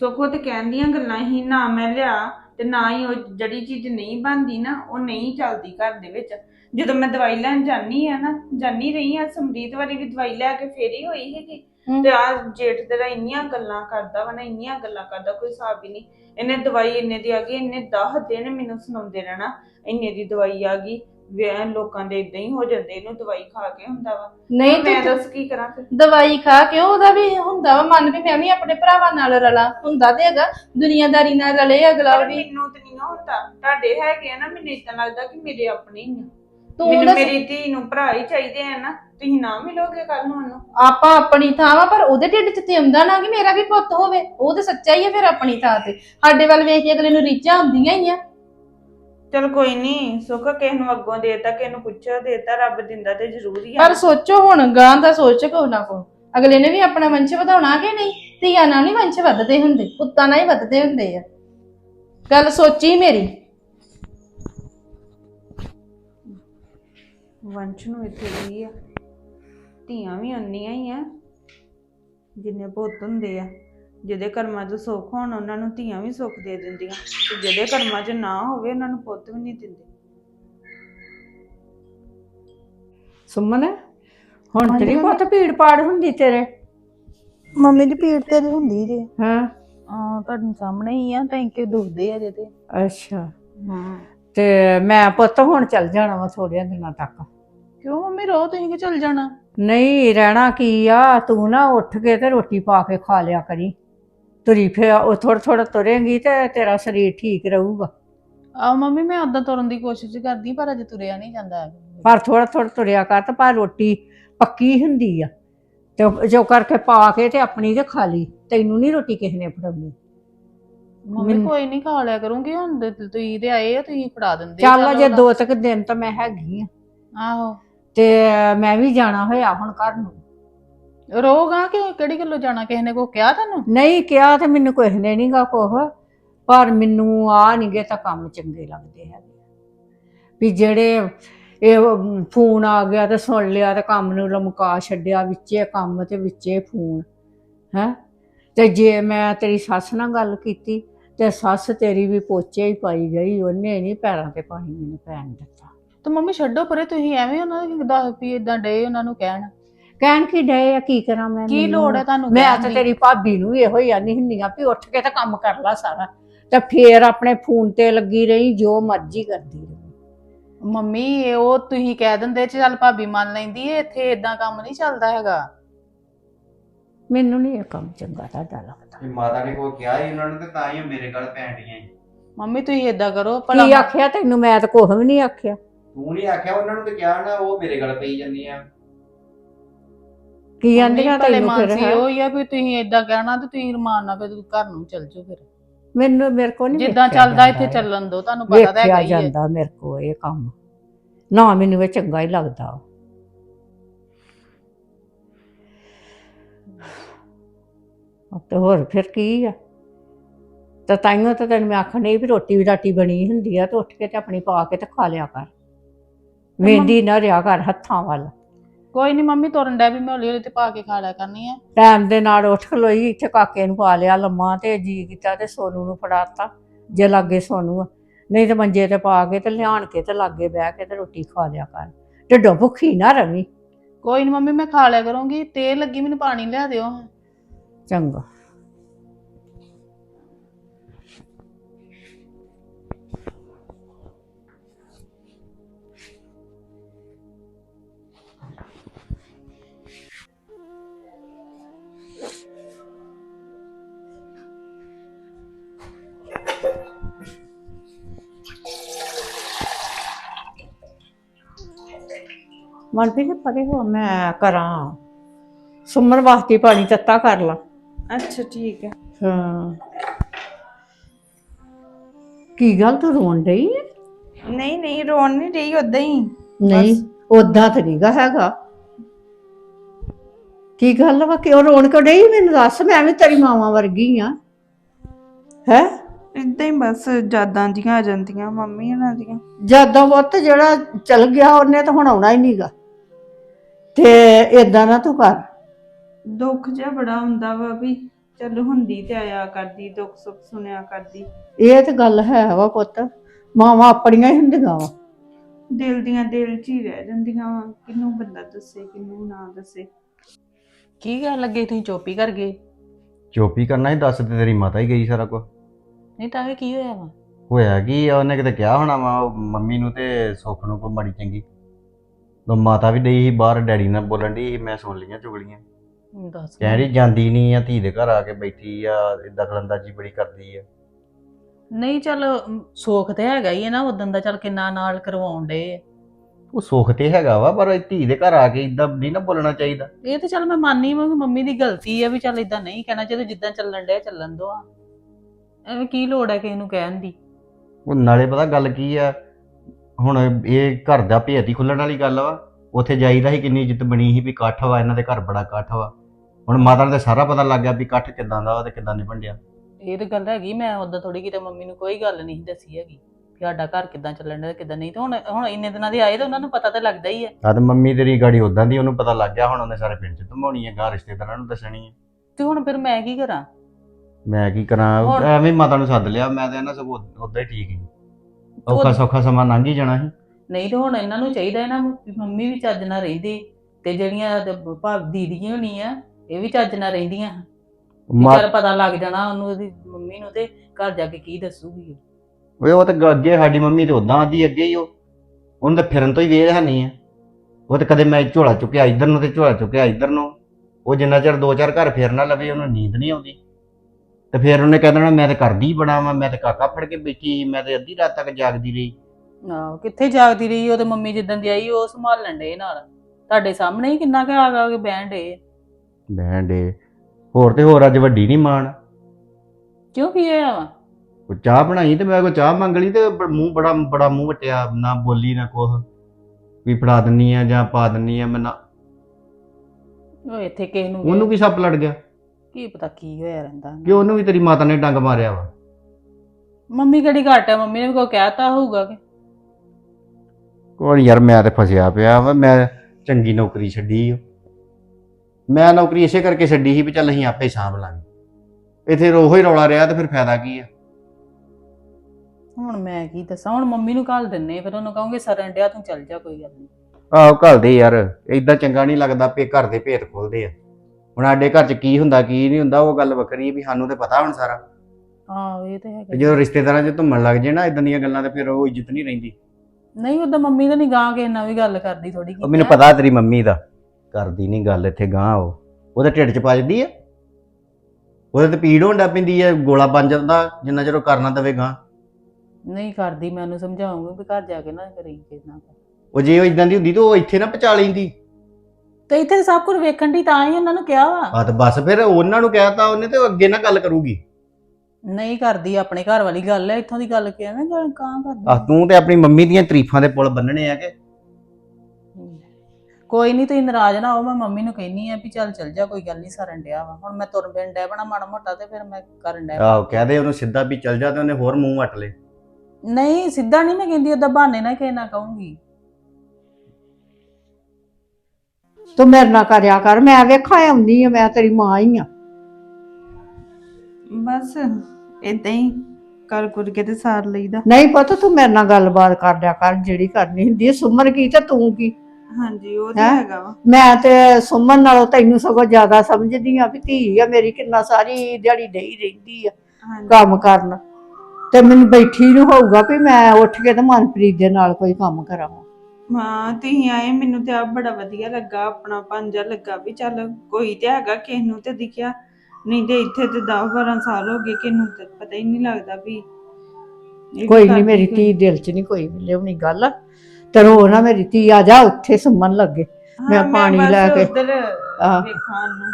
ਸੁੱਖੋ ਤੇ ਕਹਿਣ ਦੀਆਂ ਗੱਲਾਂ ਹੀ ਨਾ ਮੈਂ ਲਿਆ ਤੇ ਨਾ ਹੀ ਉਹ ਜਿਹੜੀ ਚੀਜ਼ ਨਹੀਂ ਬਣਦੀ ਨਾ ਉਹ ਨਹੀਂ ਚੱਲਦੀ ਘਰ ਦੇ ਵਿੱਚ। ਜਦੋਂ ਮੈਂ ਦਵਾਈ ਲੈਣ ਜਾਨੀ ਆ ਨਾ ਜਾਨੀ ਰਹੀ ਆ ਸਮਰੀਤ ਵਾਲੀ ਵੀ ਦਵਾਈ ਲੈ ਕੇ ਫੇਰੀ ਹੋਈ ਹੈਗੀ ਹਮ। ਤੇ ਆ ਜੇਠ ਤੇਰਾ ਇੰਨੀਆਂ ਗੱਲਾਂ ਕਰਦਾ ਵਾ ਨਾ ਇੰਨੀਆਂ ਗੱਲਾਂ ਕਰਦਾ ਕੋਈ ਹਿਸਾਬ ਹੀ ਨਹੀਂ। ਇਹਨੇ ਦਵਾਈ ਇੰਨੇ ਦੀ ਆ ਗਈ ਇਹਨੇ 10 ਦਿਨ ਮੈਨੂੰ ਸੁਣਾਉਂਦੇ ਰਹਿਣਾ ਇੰਨੇ ਦੀ ਦਵਾਈ ਆ ਗਈ। ਵਿਆਹ ਲੋਕਾਂ ਦੇ ਇਦਾਂ ਹੀ ਹੋ ਜਾਂਦੇ ਇਹਨੂੰ ਦਵਾਈ ਖਾ ਕੇ ਹੁੰਦਾ ਵਾ। ਨਹੀਂ ਮੈਂ ਤੂੰ ਦੱਸ ਕੀ ਕਰਾਂ ਫਿਰ? ਦਵਾਈ ਖਾ ਕੇ ਉਹਦਾ ਵੀ ਹੁੰਦਾ ਵਾ ਮਨ ਵੀ ਮੈਂ ਵੀ ਆਪਣੇ ਭਰਾਵਾਂ ਨਾਲ ਰਲਾ ਹੁੰਦਾ ਤੇ ਹੈਗਾ ਦੁਨੀਆਦਾਰੀ ਨਾਲ ਰਲੇ ਅਗਲਾ ਪਰ ਵੀ। ਮੈਨੂੰ ਤੇ ਨਹੀਂ ਨਾ ਹੁੰਦਾ ਤੁਹਾਡੇ ਹੈਗੇ ਆ ਨਾ ਮੈਨੂੰ ਇਦਾਂ ਲੱਗਦਾ ਕਿ ਮੇਰੇ ਆਪਣੇ ਹੀ ਆ। ਤੂੰ ਮੈਨੂੰ ਦੱਸ ਮੇਰੀ ਧੀ ਨੂੰ ਭਰਾ ਹੀ ਚਾਹੀਦੇ ਆ ਨਾ ਤੁਸੀਂ ਨਾ ਮਿਲੋਗੇ ਕੱਲ ਨੂੰ ਉਹਨੂੰ? ਆਪਾਂ ਆਪਣੀ ਥਾਂ ਵਾ ਪਰ ਉਹਦੇ ਢਿੱਡ 'ਚ ਤੇ ਆਉਂਦਾ ਨਾ ਕਿ ਮੇਰਾ ਵੀ ਪੁੱਤ ਹੋਵੇ ਉਹ ਤੇ ਸੱਚਾ ਹੀ ਹੈ ਫਿਰ ਆਪਣੀ ਥਾਂ ਤੇ। ਸਾਡੇ ਵੱਲ ਵੇਖ ਕੇ ਅਗਲੇ ਨੂੰ ਰੀਝਾਂ ਹੁੰਦੀਆਂ ਹੀ ਆ। ਚਲ ਕੋਈ ਨਹੀਂ ਸੁੱਖ ਕਿਸੇ ਨੂੰ ਅੱਗੋਂ ਦੇਤਾ ਕਿਸੇ ਨੂੰ ਪੁੱਛੋ ਦੇਤਾ ਰੱਬ ਦਿੰਦਾ ਤੇ ਜ਼ਰੂਰੀ ਆ। ਪਰ ਸੋਚੋ ਹੁਣ ਗਾਂ ਦਾ ਸੋਚ ਕੋ ਨਾ ਕੋ। ਅਗਲੇ ਨੇ ਵੀ ਆਪਣਾ ਵੰਸ਼ ਵਧਾਉਣਾ ਕਿ ਨਹੀਂ? ਧੀਆਂ ਨਾਲ ਨਹੀਂ ਵੰਸ਼ ਵੱਧਦੇ ਹੁੰਦੇ ਪੁੱਤਾਂ ਨਾਲ ਹੀ ਵੱਧਦੇ ਹੁੰਦੇ ਆ। ਗੱਲ ਸੋਚੀ ਮੇਰੀ। ਵੰਸ਼ ਨੂੰ ਇੱਥੇ ਵੀ ਆ? ਧੀਆਂ ਵੀ ਅੰਨੀਆਂ ਹੀ ਆ ਜਿੰਨੇ ਪੁੱਤ ਹੁੰਦੇ ਆ। ਜਿਹਦੇ ਕਰਮਾਂ 'ਚ ਸੁੱਖ ਹੋਣ ਉਹਨਾਂ ਨੂੰ ਧੀਆਂ ਵੀ ਸੁੱਖ ਦੇ ਦਿੰਦੀਆਂ। ਤੇ ਜਿਹਦੇ ਕਰਮਾਂ 'ਚ ਨਾ ਹੋਵੇ ਉਹਨਾਂ ਨੂੰ ਪੁੱਤ ਵੀ ਨਹੀਂ ਦਿੰਦੇ। ਸੁਮਨ ਹੁਣ ਤੇਰੀ ਬਹੁਤ ਭੀੜ ਪਾੜ ਹੁੰਦੀ ਤੇਰੇ? ਮੰਮੀ ਦੀ ਪੀੜ ਤੇ ਅਜੇ ਹੁੰਦੀ ਜੇ। ਹਾਂ। ਆ ਤੁਹਾਡੇ ਸਾਹਮਣੇ ਹੀ ਆ ਟੈਂਕੇ ਦੁਖਦੇ ਆ ਜੇ ਤੇ ਅੱਛਾ। ਹਾਂ। ਤੇ ਮੈਂ ਪੁੱਤ ਹੁਣ ਚੱਲ ਜਾਣਾ ਵਾ ਥੋੜਿਆਂ ਦਿਨਾਂ ਤੱਕ। ਕਿਉਂ ਮੰਮੀ ਰੋ ਤੁਸੀਂ ਕਿ ਚਲ ਜਾਣਾ? ਨਹੀਂ ਰਹਿਣਾ ਕੀ ਆ? ਤੂੰ ਨਾ ਉੱਠ ਕੇ ਤੇ ਰੋਟੀ ਪਾ ਕੇ ਖਾ ਲਿਆ ਕਰੀ। ਤੁਰੀ ਫਿਰ ਉਹ ਥੋੜਾ ਥੋੜਾ ਤੁਰੇਂਗੀ ਤੇ ਤੇਰਾ ਸਰੀਰ ਠੀਕ ਰਹੂਗਾ। ਆ ਮੰਮੀ ਮੈਂ ਉਦਾਂ ਤੁਰਨ ਦੀ ਕੋਸ਼ਿਸ਼ ਕਰਦੀ ਪਰ ਅਜੇ ਤੁਰਿਆ ਨਹੀਂ ਜਾਂਦਾ ਪਰ ਥੋੜਾ ਥੋੜਾ ਤੁਰਿਆ ਕਰ ਤੇ ਪਰ ਰੋਟੀ ਪੱਕੀ ਹੁੰਦੀ ਆ। ਤੇ ਜੋ ਕਰਕੇ ਪਾ ਕੇ ਤੇ ਆਪਣੀ ਤੇ ਖਾ ਲਈ ਤੈਨੂੰ ਨਹੀਂ ਰੋਟੀ ਕਿਸੇ ਨੇ ਫੜਾਉਣੀ। ਮੰਮੀ ਮੈਨੂੰ- ਕੋਈ ਨਹੀਂ ਖਾ ਲਿਆ ਕਰੂੰਗੀ ਹੁਣ ਤੇ ਤੁਸੀਂ ਤੇ ਆਏ ਆ ਤੁਸੀਂ ਫੜਾ ਦਿੰਦੇ ਚੱਲ ਜੇ ਦੋ ਤੱਕ ਦਿਨ ਤਾਂ ਮੈਂ ਹੈਗੀ ਆ। ਆਹੋ। ਤੇ ਮੈਂ ਵੀ ਜਾਣਾ ਹੋਇਆ ਹੁਣ ਘਰ ਨੂੰ। ਰੋਗਾ ਕਿ ਕਿਹੜੀ ਗੱਲੋਂ ਜਾਣਾ? ਕਿਸੇ ਨੇ ਕੋ ਕਿਹਾ ਤੁਹਾਨੂੰ? ਨਹੀਂ ਕਿਹਾ ਤੇ ਮੈਨੂੰ ਕੁਛ ਨੇ ਨਹੀਂਗਾ ਕੁਛ ਪਰ ਮੈਨੂੰ ਆ ਨਹੀਂਗੇ ਤਾਂ ਕੰਮ ਚੰਗੇ ਲੱਗਦੇ ਹੈਗੇ ਵੀ ਜਿਹੜੇ ਇਹ ਫੋਨ ਆ ਗਿਆ ਤੇ ਸੁਣ ਲਿਆ ਤੇ ਕੰਮ ਨੂੰ ਲਮਕਾ ਛੱਡਿਆ ਵਿੱਚੇ ਕੰਮ ਤੇ ਵਿੱਚੇ ਫੋਨ ਹੈ? ਤੇ ਜੇ ਮੈਂ ਤੇਰੀ ਸੱਸ ਨਾਲ ਗੱਲ ਕੀਤੀ ਤੇ ਸੱਸ ਤੇਰੀ ਵੀ ਪੋਚੇ ਹੀ ਪਾਈ ਗਈ ਉਹਨੇ ਨਹੀਂ ਪੈਰਾਂ ਤੇ ਪਾਣੀ ਮੈਨੂੰ ਪੈਣ ਦਿੱਤਾ। ਤੇ ਮੰਮੀ ਛੱਡੋ ਪਰੇ ਤੁਸੀਂ ਐਵੇਂ ਉਹਨਾਂ ਨੂੰ ਦੱਸ ਵੀ ਇਦਾਂ ਡੇ ਉਹਨਾਂ ਨੂੰ ਕਹਿਣ। ਕਹਿਣ ਕੀ ਡਏ ਆ ਕੀ ਕਰਾਂ ਮੈਂ ਕੀ ਮੈਨੂੰ- ਲੋੜ ਹੈ ਤੁਹਾਨੂੰ ਮੈਂ ਕਹਿਣ ਤਾਂ ਦੀ? ਤੇਰੀ ਭਾਬੀ ਨੂੰ ਵੀ ਇਹੋ ਹੀ ਆਨੀ ਹੁੰਦੀ ਆ ਵੀ ਉੱਠ ਕੇ ਤਾਂ ਕੰਮ ਕਰ ਲੈ ਸਾਰਾ। ਤੇ ਫੇਰ ਆਪਣੇ ਫੋਨ ਤੇ ਲੱਗੀ ਰਹੀ ਜੋ ਮਰਜ਼ੀ ਕਰਦੀ ਰਹੀ। ਮੰਮੀ ਇਹ ਉਹ ਤੁਸੀਂ ਕਹਿ ਦਿੰਦੇ ਚ ਚੱਲ ਭਾਬੀ ਮੰਨ ਲੈਂਦੀ ਏ ਇੱਥੇ ਇਦਾਂ ਕੰਮ ਨਹੀਂ ਚੱਲਦਾ ਹੈਗਾ। ਮੈਨੂੰ ਨਹੀਂ ਇਹ ਕੰਮ ਚੰਗਾ ਤੁਹਾਡਾ ਲੱਗਦਾ। ਵੀ ਮਾਤਾ ਨੇ ਕੋਈ ਕਿਹਾ ਹੀ ਉਹਨਾਂ ਨੂੰ ਤੇ ਤਾਂ ਹੀ ਉਹ ਮੇਰੇ ਗੱਲ ਪੈਣ ਡੀਆਂ ਸੀ। ਮੰਮੀ ਤੁਸੀਂ ਇਦਾਂ ਕਰੋ ਕੀ ਆਖਿਆ ਤੈਨੂੰ? ਮੈਂ ਤਾਂ ਕੁਝ ਵੀ ਨਹੀਂ ਆਖਿਆ। ਤੂੰ ਨਹੀਂ ਆਖਿਆ ਉਹਨਾਂ ਨੂੰ ਤੇ ਕਿਹਾ ਨਾ ਉਹ ਮੇਰੇ ਗੱਲ ਪਈ ਜਾਂਦੀਆਂ। ਕੀ ਆਂਦੀਆਂ ਤੈਨੂੰ ਫਿਰ ਮਾਨਸੀ ਹੈਂ? ਉਹ ਹੀ ਆ ਵੀ ਤੁਸੀਂ ਇਦਾਂ ਕਹਿਣਾ ਤੇ ਤੁਸੀਂ ਰਮਾਨ ਨਾਲ ਫਿਰ ਘਰ ਨੂੰ ਚੱਲ ਜਾਓ ਫਿਰ। ਮੈਨੂੰ ਮੇਰੇ ਕੋ ਨਹੀਂ ਜਿੱਦਾਂ ਚੱਲਦਾ ਇੱਥੇ ਚੱਲਣ ਦੋ ਤੁਹਾਨੂੰ ਪਤਾ ਤਾਂ ਹੈਗਾ ਵੇਖਿਆ ਹੀ ਹੈ। ਜਾਂਦਾ ਮੇਰੇ ਕੋ ਇਹ ਕੰਮ। ਨਾ ਮੈਨੂੰ ਇਹ ਚੰਗਾ ਹੀ ਲੱਗਦਾ। ਤੇ ਹੋਰ ਫਿਰ ਕੀ ਆ? ਤਾਂ ਤਾਈਓ ਤਾਂ ਤੈਨੂੰ ਮੈਂ ਆਖਣ ਡਈ ਵੀ ਰੋਟੀ ਵੀ ਰਾਟੀ ਬਣੀ ਹੁੰਦੀ ਆ ਤੇ ਉੱਠ ਕੇ ਤੇ ਆਪਣੀ ਪਾ ਕੇ ਤੇ ਖਾ ਲਿਆ ਕਰ। ਵੇਂਦੀ ਨਾ ਰਿਆ ਕਰ ਹੱਥਾਂ ਵੱਲ। ਕੋਈ ਨਹੀਂ ਮੰਮੀ ਤੁਰਨ ਡੈ ਵੀ ਮੈਂ ਹੌਲੀ ਹੌਲੀ ਤੇ ਪਾ ਕੇ ਖਾ ਲਿਆ ਕਰਨੀ ਆ। ਟਾਈਮ ਦੇ ਨਾਲ ਉੱਠ ਖਲੋਈ ਇੱਥੇ ਕਾਕੇ ਨੂੰ ਪਾ ਲਿਆ ਲੰਮਾ ਤੇ ਜੀ ਕੀਤਾ ਤੇ ਸੋਨੂ ਨੂੰ ਫੜਾਤਾ ਜੇ ਲਾਗੇ ਸੋਨੂ ਆ। ਨਹੀਂ ਤੇ ਮੰਜੇ ਤੇ ਪਾ ਕੇ ਤੇ ਲਿਆਣ ਕੇ ਤੇ ਲਾਗੇ ਬਹਿ ਕੇ ਤੇ ਰੋਟੀ ਖਾ ਲਿਆ ਕਰ। ਢਿੱਡੋਂ ਭੁੱਖੀ ਨਾ ਰਵੀ। ਕੋਈ ਨਹੀਂ ਮੰਮੀ ਮੈਂ ਖਾ ਲਿਆ ਕਰੂੰਗੀ ਤੇਲ ਲੱਗੀ ਮੈਨੂੰ ਪਾਣੀ ਲਿਆ ਦਿਓ। ਚੰਗਾ। ਮਨਪ੍ਰੀਤ ਪਰੇ ਹੋ ਮੈਂ ਕਰਾਂ। ਸੁਮਨ ਵਾਸਤੇ ਪਾਣੀ ਤੱਤਾ ਕਰ ਲਾ। ਅੱਛਾ ਠੀਕ ਹੈ। ਹਾਂ। ਕੀ ਗੱਲ ਤੂੰ ਰੋਣ ਡਈ ਹੈ ਨਹੀਂ ਨਹੀਂ ਰੋਣ ਨਹੀਂ ਰਹੀ ਉਦਾਂ ਹੀ। ਨਹੀਂ ਉਦਾਂ ਤਾਂ ਨਹੀਂਗਾ ਹੈਗਾ। ਕੀ ਗੱਲ ਵਾ ਕਿਉਂ ਰੋਣ ਕਿਉਂ ਡਈ? ਮੈਨੂੰ ਦੱਸ ਮੈਂ ਵੀ ਤੇਰੀ ਮਾਵਾਂ ਵਰਗੀ ਆ। ਹੈ? ਇਦਾਂ ਹੀ ਬਸ ਯਾਦਾਂ ਦੀਆਂ ਆ ਜਾਂਦੀਆਂ ਮੰਮੀ ਉਹਨਾਂ ਦੀਆਂ। ਜਦੋਂ ਪੁੱਤ ਜਿਹੜਾ ਚਲ ਗਿਆ ਉਹਨੇ ਤਾਂ ਹੁਣ ਆਉਣਾ ਹੀ ਨਹੀਂਗਾ ਤੇ ਇਦਾਂ ਨਾ ਤੂੰ ਕਰ। ਦੁੱਖ ਜਿਹਾ ਬੜਾ ਹੁੰਦਾ ਵਾ ਵੀ ਚੱਲ ਹੁੰਦੀ ਤੇ ਆਇਆ ਕਰਦੀ ਦੁੱਖ ਸੁੱਖ ਸੁਣਿਆ ਕਰਦੀ। ਇਹ ਤੇ ਗੱਲ ਹੈ ਵਾ ਪੁੱਤ ਮਾਵਾਂ ਆਪਣੀਆਂ ਹੀ ਹੁੰਦੀਆਂ ਵਾ। ਦਿਲ ਦੀਆਂ ਦਿਲ 'ਚ ਹੀ ਰਹਿ ਜਾਂਦੀਆਂ ਵਾ ਕਿਹਨੂੰ ਬੰਦਾ ਦੱਸੇ ਕਿਹਨੂੰ ਨਾ ਦੱਸੇ। ਕੀ ਗੱਲ ਲੱਗੇ ਤੁਸੀਂ ਚੋਪੀ ਕਰ ਗਏ? ਚੋਪੀ ਕਰਨਾ ਹੀ ਦੱਸ ਤੇ ਤੇਰੀ ਮਾਤਾ ਹੀ ਗਈ ਸਾਰਾ ਕੁਝ ਨਹੀਂ ਤਾਂ ਇਹ ਕੀ ਹੋਇਆ ਵਾ? ਹੋਇਆ ਕੀ ਆ ਉਹਨੇ ਕਿਤੇ ਕਿਹਾ ਹੋਣਾ ਵਾ ਉਹ ਮੰਮੀ ਨੂੰ ਤੇ ਸੁੱਖ ਨੂੰ ਕੋਈ ਮਾੜੀ ਚੰਗੀ ਤਾਂ ਮਾਤਾ ਵੀ ਡਈ ਸੀ ਬਾਹਰ ਡੈਡੀ ਨਾਲ ਬੋਲਣ ਸੀ ਮੈਂ ਸੁਣ ਲਈਆਂ ਚੁਗਲੀਆਂ। ਦੱਸ। ਕਹਿ ਰਹੀ ਜਾਂਦੀ ਨਹੀਂ ਆ ਧੀ ਦੇ ਘਰ ਆ ਕੇ ਬੈਠੀ ਆ ਇਦਾਂ ਖਲੰਦਾਜੀ ਬੜੀ ਕਰਦੀ ਆ। ਨਹੀਂ ਚੱਲ ਸੋਖ ਤੇ ਹੈਗਾ ਹੀ ਹੈ ਨਾ ਉਦੋਂ ਦਾ ਚੱਲ ਕਿੰਨਾ ਨਾਲ ਕਰਵਾਉਣ ਡੇ ਉਹ ਸੁੱਖ ਤੇ ਹੈਗਾ ਵਾ ਪਰ ਧੀ ਦੇ ਘਰ ਆ ਕੇ ਇਦਾਂ ਨਹੀਂ ਨਾ ਬੋਲਣਾ ਚਾਹੀਦਾ। ਇਹ ਤੇ ਚੱਲ ਮੈਂ ਮੰਨਨੀ ਮੈਂ ਕਿ ਮੰਮੀ ਦੀ ਗਲਤੀ ਆ ਵੀ ਚੱਲ ਇਦਾਂ ਨਹੀਂ ਕਹਿਣਾ ਚਾਹੀਦਾ ਜਿੱਦਾਂ ਚੱਲਣ ਡਿਆ ਚੱਲਣ ਦੋ ਆ। ਐਵੇਂ ਕੀ ਲੋੜ ਹੈ ਕਿਸੇ ਨੂੰ ਕਹਿਣ ਦੀ? ਉਹ ਨਾਲੇ ਪਤਾ ਗੱਲ ਕੀ ਆ ਹੁਣ ਇਹ ਘਰ ਦਾ ਭੇਤ ਹੀ ਖੁੱਲਣ ਵਾਲੀ ਗੱਲ ਵਾ। ਉੱਥੇ ਜਾਈਦਾ ਸੀ ਕਿੰਨੀ ਇੱਜ਼ਤ ਬਣੀ ਸੀ ਵੀ ਇਕੱਠ ਵਾ ਇਹਨਾਂ ਦੇ ਘਰ ਬੜਾ ਇਕੱਠ ਵਾ। ਹੁਣ ਮਾਤਾ ਨੂੰ ਤਾਂ ਸਾਰਾ ਪਤਾ ਲੱਗ ਗਿਆ ਵੀ ਇਕੱਠ ਕਿਦਾਂ ਦਾ ਵਾ ਤੇ ਕਿਦਾਂ ਨਹੀਂ ਵੰਡਿਆ ਇਹ ਤੇ ਗੱਲ ਹੈਗੀ ਮੈਂ ਉਦੋਂ ਥੋੜੀ ਕਿਤੇ ਮੰਮੀ ਨੂੰ ਕੋਈ ਗੱਲ ਨਹੀਂ ਦੱਸੀ ਹੈਗੀ ਕਿ ਸਾਡਾ ਘਰ ਕਿਦਾਂ ਚੱਲਣ ਡਿਆ ਕਿਦਾਂ ਨਹੀਂ। ਤੇ ਹੁਣ ਹੁਣ ਇੰਨੇ ਦਿਨਾਂ ਦੇ ਆਏ ਤਾਂ ਉਹਨਾਂ ਨੂੰ ਪਤਾ ਤਾਂ ਲੱਗਦਾ ਹੀ ਹੈ ਆ ਤੇ ਮੰਮੀ ਤੇਰੀ ਗਾੜੀ ਉਦਾਂ ਦੀ ਉਹਨੂੰ ਪਤਾ ਲੱਗ ਗਿਆ ਹੁਣ ਉਹਨੇ ਸਾਰੇ ਪਿੰਡ 'ਚ ਧਮਾਉਣੀ ਹੈ ਗਾਂ ਰਿਸ਼ਤੇਦਾਰਾਂ ਨੂੰ ਦੱਸਣੀ ਹੈ ਤੇ ਹੁਣ ਫਿਰ ਮੈਂ ਕੀ ਕਰਾਂ? ਮੈਂ ਕੀ ਕਰਾਂ ਹੁਣ- ਐਵੇਂ ਹੀ ਮਾਤਾ ਨੂੰ ਸੱਦ ਲਿਆ ਮੈਂ ਤਾਂ ਨਾ ਸਗੋਂ ਉਦਾਂ ਹੀ ਠੀਕ ਸੀ ਔਖਾ ਉਹ- ਸੌਖਾ ਸਮਾਂ ਲੰਘ ਹੀ ਜਾਣਾ ਸੀ। ਨਹੀਂ ਤੇ ਹੁਣ ਇਹਨਾਂ ਨੂੰ ਚਾਹੀਦਾ ਇਹਨਾਂ ਨੂੰ ਵੀ ਮੰਮੀ ਵੀ ਚੱਜ ਨਾਲ ਰਹਿੰਦੀ ਤੇ ਜਿਹੜੀਆਂ ਦ- ਭਾਵ ਦੀਦੀਆਂ ਹੋਣੀਆਂ ਇਹ ਵੀ ਚੱਜ ਨਾਲ ਰਹਿੰਦੀਆਂ। ਮਾ- ਚੱਲ ਪਤਾ ਲੱਗ ਜਾਣਾ ਉਹਨੂੰ ਉਹਦੀ ਮੰਮੀ ਨੂੰ ਤੇ ਘਰ ਜਾ ਕੇ ਕੀ ਦੱਸੂਗੀ ਓਏ ਉਹ ਤਾਂ ਗ- ਅੱਗੇ ਸਾਡੀ ਮੰਮੀ ਤੇ ਉਦਾਂ ਆਦੀ ਅੱਗੇ ਹੀ ਉਹ। ਉਹਨੂੰ ਤਾਂ ਫਿਰਨ ਤੋਂ ਹੀ ਵੇਰ ਹੈ ਨਹੀਂ ਆ। ਉਹ ਤਾਂ ਕਦੇ ਮੈਂ ਝੋਲਾ ਚੁੱਕਿਆ ਇੱਧਰ ਨੂੰ ਤੇ ਝੋਲਾ ਚੁੱਕਿਆ ਇੱਧਰ ਨੂੰ। ਉਹ ਜਿੰਨਾ ਚਿਰ ਦੋ ਚਾਰ ਘਰ ਫੇਰ ਨਾ ਲਵੇ ਉਹਨੂੰ ਨੀਂਦ ਨਹੀਂ ਆਉਂਦੀ। ਤੇ ਫਿਰ ਉਹਨੇ ਕਹਿ ਦੇਣਾ ਮੈਂ ਤੇ ਕਰਦੀ ਵਾਂ ਮੈਂ ਤੇ ਕਾਕਾ ਫੜ ਕੇ ਬੈਠੀ ਸੀ, ਮੈਂ ਤੇ ਅੱਧੀ ਰਾਤ ਤੱਕ ਜਾਗਦੀ ਰਹੀ। ਆਹੋ ਕਿੱਥੇ ਜਾਗਦੀ ਰਹੀ? ਉਹ ਤੇ ਮੰਮੀ ਜਿੱਦਣ ਦੀ ਆਈ ਉਹ ਸੰਭਾਲਣ ਡੇ ਨਾਲ। ਤੁਹਾਡੇ ਸਾਹਮਣੇ ਹੀ ਕਿੰਨਾ ਕੁ ਆ ਗਾ ਕੇ ਬਹਿਣ ਡੇ ਬਹਿਣ ਡੇ ਹੋਰ ਤੇ ਹੋਰ ਅੱਜ ਵੱਡੀ ਨਹੀਂ ਮਾਣ ਕਿਉਂ ਕੀ ਹੋਇਆ ਵਾ? ਉਹ ਚਾਹ ਬਣਾਈ ਤੇ ਮੈਂ ਕੋ ਚਾਹ ਮੰਗ ਲਈ ਤੇ ਬ- ਮੂੰਹ ਬੜਾ ਬੜਾ ਮੂੰਹ ਵਟਿਆ ਨਾ ਬੋਲੀ ਨਾ ਕੁਛ। ਵੀ ਫੜਾ ਦਿੰਨੀ ਆ ਜਾਂ ਪਾ ਦਿੰਨੀ ਆ ਮੈਂ ਨਾ ਉਹ ਇੱਥੇ ਕਿਸੇ ਨੂੰ ਉਹਨੂੰ ਕੀ ਸੱਪ ਲੜ ਗਿਆ? ਕੀ ਪਤਾ ਕੀ ਹੋਇਆ ਰਹਿੰਦਾ ਕਿ ਉਹਨੂੰ ਵੀ ਤੇਰੀ ਮਾਤਾ ਨੇ ਡੰਗ ਮਾਰਿਆ ਵਾ। ਮੰਮੀ ਕਿਹੜੀ ਘੱਟ ਹੈ ਮੰਮੀ ਨੇ ਵੀ ਕੋਈ ਕਹਿਤਾ ਹੋਊਗਾ ਕਿ? ਕੋਈ ਯਾਰ ਮੈਂ ਤੇ ਫਸਿਆ ਪਿਆ ਵਾ ਮੈਂ ਚੰਗੀ ਨੌਕਰੀ ਛੱਡੀ ਓ। ਮੈਂ ਨੌਕਰੀ ਇਸੇ ਕਰਕੇ ਛੱਡੀ ਸੀ ਵੀ ਚੱਲ ਅਸੀਂ ਆਪੇ ਸਾਂਭ ਲਾਂਗੇ। ਇੱਥੇ ਰੋਹ ਹੀ ਰੌਲਾ ਰਿਹਾ ਤੇ ਫਿਰ ਫਾਇਦਾ ਕੀ ਆ? ਹੁਣ ਮੈਂ ਕੀ ਦੱਸਾਂ? ਹੁਣ ਮੰਮੀ ਨੂੰ ਘੱਲ ਦਿੰਨੇ ਫਿਰ ਉਹਨੂੰ ਕਹੋਗੇ ਸਰਨ ਡਿਆ ਤੂੰ ਚੱਲ ਜਾ ਕੋਈ ਗੱਲ ਨਹੀਂ ਆਹੋ ਘੱਲਦੇ ਯਾਰ ਏਦਾਂ ਚੰਗਾ ਨਹੀਂ ਲੱਗਦਾ ਪੇ ਘਰ ਦੇ ਭੇਤ ਖੋਲਦੇ ਆ। ਹੁਣ ਸਾਡੇ ਘਰ 'ਚ ਕੀ ਹੁੰਦਾ ਕੀ ਨਹੀਂ ਹੁੰਦਾ ਉਹ ਗੱਲ ਵੱਖਰੀ ਵੀ ਸਾਨੂੰ ਤੇ ਪਤਾ ਹੁਣ ਸਾਰਾ। ਹਾਂ ਇਹ ਤੇ ਤੇ ਹੈਗਾ ਜਦੋਂ ਰਿਸ਼ਤੇਦਾਰਾਂ 'ਚ ਧੁੰਮਣ ਲੱਗ ਜੇ ਨਾ ਇਦਾਂ ਦੀਆਂ ਗੱਲਾਂ ਤੇ ਫਿਰ ਉਹ ਇੱਜ਼ਤ ਨਹੀਂ ਰਹਿੰਦੀ। ਨਹੀਂ ਉਹਦਾ ਮੰਮੀ ਤਾਂ ਨਹੀਂ ਗਾਂ ਕੇ ਇੰਨਾ ਵੀ ਗੱਲ ਕਰਦੀ ਥੋੜੀ ਉਹ ਮੈਨੂੰ ਪਤਾ ਤੇਰੀ ਮੰਮੀ ਦਾ। ਕਰਦੀ ਨਹੀਂ ਗੱਲ ਇੱਥੇ ਗਾਂ ਉਹ। ਉਹਦੇ ਢਿੱਡ 'ਚ ਪਜਦੀ ਆ। ਉਹਦੇ ਤੇ ਪੀੜ ਹੋਣ ਲੱਗ ਪੈਂਦੀ ਹੈ ਗੋਲਾ ਬਣ ਜਾਂਦਾ ਜਿੰਨਾ ਚਿਰ ਉਹ ਕਰਨਾ ਦਵੇ ਗਾਂ ਨਹੀਂ ਕਰਦੀ ਮੈਂ ਉਹਨੂੰ ਸਮਝਾਉਂਗੀ ਵੀ ਘਰ ਜਾ ਕੇ ਨਾ ਕਰੀ ਕਿਦਾਂ ਉਹ ਜੇ ਉਹ ਇਦਾਂ ਦੀ ਹੁੰਦੀ ਤਾਂ ਉਹ ਇੱਥੇ ਨਾ ਪਚਾ ਲੈਂਦੀ। ਤੇ ਇੱਥੇ ਸਭ ਕੁਝ ਵੇਖਣ ਦੀ ਤਾਂ ਹੀ ਉਹਨਾਂ ਨੂੰ ਕਿਹਾ ਵਾ। ਆ ਤਾਂ ਬਸ ਫਿਰ ਉਹਨਾਂ ਨੂੰ ਕਹਿਤਾ ਉਹਨੇ ਤੇ ਉਹ ਅੱਗੇ ਨਾ ਗੱਲ ਕਰੂਗੀ। ਨਹੀਂ ਕਰਦੀ ਆਪਣੇ ਘਰ ਵਾਲੀ ਗੱਲ ਹੈ ਇੱਥੋਂ ਦੀ ਗੱਲ ਕਿਵੇਂ ਗੱਲ ਕਾਂ ਆ ਕਰਦੀ ਤੂੰ ਤੇ ਆਪਣੀ ਮੰਮੀ ਦੀਆਂ ਤਾਰੀਫਾਂ ਦੇ ਪੁੱਲ ਬੰਨਣੇ ਆ ਕਿ ਕੋਈ ਨਹੀਂ ਤੁਸੀਂ ਨਾਰਾਜ਼ ਨਾ ਹੋ ਮੈਂ ਮੰਮੀ ਨੂੰ ਕਹਿਨੀ ਆ ਵੀ ਚੱਲ ਚੱਲ ਜਾ ਕੋਈ ਗੱਲ ਨਹੀਂ ਸਰਨ ਡਿਆ ਵਾ। ਹੁਣ ਮੈਂ ਤੁਰ ਪੈਣ ਡਿਆ ਬਣਾ ਮਾੜਾ ਮੋਟਾ ਤੇ ਫਿਰ ਮੈਂ ਕਰਨ ਡਿਆ। ਆਹੋ ਕਹਦੇ ਉਹਨੂੰ ਸਿੱਧਾ ਵੀ ਚੱਲ ਜਾ ਤੇ ਉਹਨੇ ਹੋਰ ਮੂੰਹ ਵੱਟ ਲੇ ਨਹੀਂ ਸਿੱਧਾ ਨਹੀਂ ਮੈਂ ਕਹਿੰਦੀ ਉਹਦਾ ਬਹਾਨੇ ਨਾਲ ਕਿਸੇ ਨਾਲ ਕਹੂੰਗੀ। ਤੂੰ ਮੇਰੇ ਨਾਲ ਕਰਿਆ ਕਰ ਮੈਂ ਵੇਖਾਂ ਆਉਂਦੀ ਆ ਮੈਂ ਤੇਰੀ ਮਾਂ ਹੀ ਆ। ਬਸ ਇਦਾਂ ਹੀ ਕਰ ਕੁਰ ਕੇ ਤੇ ਸਾਰ ਲਈਦਾ। ਨਹੀਂ ਪਤਾ ਤੂੰ ਮੇਰੇ ਨਾਲ ਗੱਲਬਾਤ ਕਰ ਲਿਆ ਕਰ ਜਿਹੜੀ ਕਰਨੀ ਹੁੰਦੀ ਹੈ ਸੁਮਨ ਕੀ ਤੇ ਤੂੰ ਕੀ? ਹਾਂਜੀ ਉਹ ਤਾਂ ਹੈਂ? ਹੈਗਾ ਵਾ। ਮੈਂ ਤੇ ਸੁਮਨ ਨਾਲੋਂ ਤੈਨੂੰ ਸਗੋਂ ਜ਼ਿਆਦਾ ਸਮਝਦੀ ਆ ਵੀ ਧੀ ਆ ਮੇਰੀ ਕਿੰਨਾ ਸਾਰੀ ਦਿਹਾੜੀ ਡਈ ਰਹਿੰਦੀ ਆ ਹਾਂਜੀ। ਕੰਮ ਕਰਨ। ਤੇ ਮੈਨੂੰ ਬੈਠੀ ਨੂੰ ਹੋਊਗਾ ਵੀ ਮੈਂ ਉੱਠ ਕੇ ਤੇ ਮਨਪ੍ਰੀਤ ਦੇ ਨਾਲ ਕੋਈ ਕੰਮ ਕਰਾਵਾਂ ਹਾਂ ਤੁਸੀਂ ਆਏ ਮੈਨੂੰ ਤੇ ਆ ਬੜਾ ਵਧੀਆ ਲੱਗਾ ਆਪਣਾ ਪੰਜਾ ਲੱਗਾ ਵੀ ਚੱਲ ਕੋਈ ਤੇ ਹੈਗਾ ਕਿਸ ਨੂੰ ਤੇ ਦਿਖਿਆ ਨਹੀਂ ਤੇ ਇੱਥੇ ਤੇ 10 12 ਸਾਲ ਹੋ ਗਏ ਕਿਸ ਨੂੰ ਤੇ ਪਤਾ ਹੀ ਨਹੀਂ ਲੱਗਦਾ ਵੀ ਇਹ ਵੀ ਕੋਈ ਨਹੀਂ ਮੇਰੀ। ਧੀ ਦਿਲ 'ਚ ਨਹੀਂ ਕੋਈ ਲਿਆਉਣੀ ਗੱਲ ਤੇ ਰੋ ਨਾ ਮੇਰੀ ਧੀ ਆ ਜਾ ਉੱਥੇ ਸੁਮਨ ਲੱਗੇ ਮੈਂ ਪਾਣੀ ਬਸ ਲੈ ਕੇ- ਉੱਧਰ ਆਹ। ਵੇਖਾਂ ਨੂੰ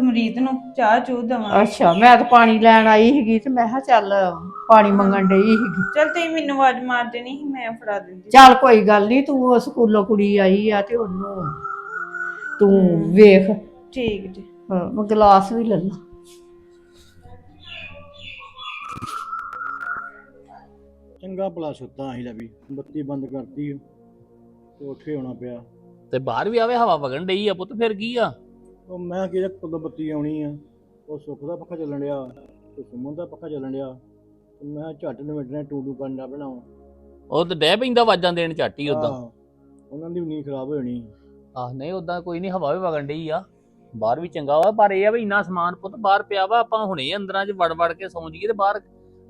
ਸਮਰੀਤ ਨੂੰ ਚਾਹ ਚੂ ਦਵਾਂ। ਅੱਛਾ ਮੈਂ ਤਾਂ ਪਾਣੀ ਲੈਣ ਆਈ ਸੀਗੀ ਤੇ ਮੈਂ ਕਿਹਾ ਚੱਲ ਪਾਣੀ ਮੰਗਣ ਡਈ ਸੀਗੀ। ਚਲ ਤੁਸੀਂ ਮੈਨੂੰ ਆਵਾਜ਼ ਮਾਰ ਦੇਣੀ ਸੀ ਮੈਂ ਫੜਾ ਦਿੰਦੀ ਚੱਲ ਕੋਈ ਗੱਲ ਨਹੀਂ ਤੂੰ ਉਹ ਸਕੂਲੋਂ ਕੁੜੀ ਆਈ ਆ ਤੇ ਉਹਨੂੰ ਤੂੰ। ਵੇਖ। ਠੀਕ ਜੀ। ਹਾਂ, ਮੈਂ ਗਲਾਸ ਵੀ ਲੈ ਲਾ। ਚੰਗਾ ਭਲਾ ਸੁੱਤਾ ਸੀ ਲਵੀ ਬੱਤੀ ਬੰਦ ਕਰਤੀ ਤੇ ਉੱਠੇ ਹੋਣਾ ਪਿਆ। ਤੇ ਬਾਹਰ ਵੀ ਆਵੇ ਹਵਾ ਵਗਣ ਡਈ ਆ ਪੁੱਤ ਫਿਰ ਕੀ ਆ? ਉਹ ਮੈਂ ਕਿਹਾ ਕਦੋਂ ਬੱਤੀ ਆਉਣੀ ਆ ਉਹ ਸੁੱਖ ਦਾ ਪੱਖਾ ਚੱਲਣ ਡਿਆ ਤੇ ਸੁਮਨ ਦਾ ਪੱਖਾ ਚੱਲਣ ਡਿਆ ਤੇ ਮੈਂ ਕਿਹਾ ਝੱਟ ਨਿਮਟਣਾ ਟੂ ਟੂ ਕਰਨਾ ਬਣਾਉ ਉਹ ਤੇ ਡਹਿ ਪੈਂਦਾ ਵਾਜਾਂ ਦੇਣ ਝਾਟੀ ਉਦਾਂ। ਉਹਨਾਂ ਦੀ ਵੀ ਨੀਂਦ ਖਰਾਬ ਹੋ ਜਾਣੀ। ਆਹ ਨਹੀਂ ਉਦਾਂ ਕੋਈ ਨਹੀਂ ਹਵਾ ਵੀ ਵਗਣ ਡਈ ਆ। ਬਾਹਰ ਵੀ ਚੰਗਾ ਵਾ ਪਰ ਇਹ ਆ ਵੀ ਇੰਨਾ ਸਮਾਨ ਪੁੱਤ ਬਾਹਰ ਪਿਆ ਵਾ ਆਪਾਂ ਹੁਣੇ ਅੰਦਰਾਂ 'ਚ ਵੜ ਵੜ ਕੇ ਸੌਂ ਜਾਈਏ ਤੇ ਬਾਹਰ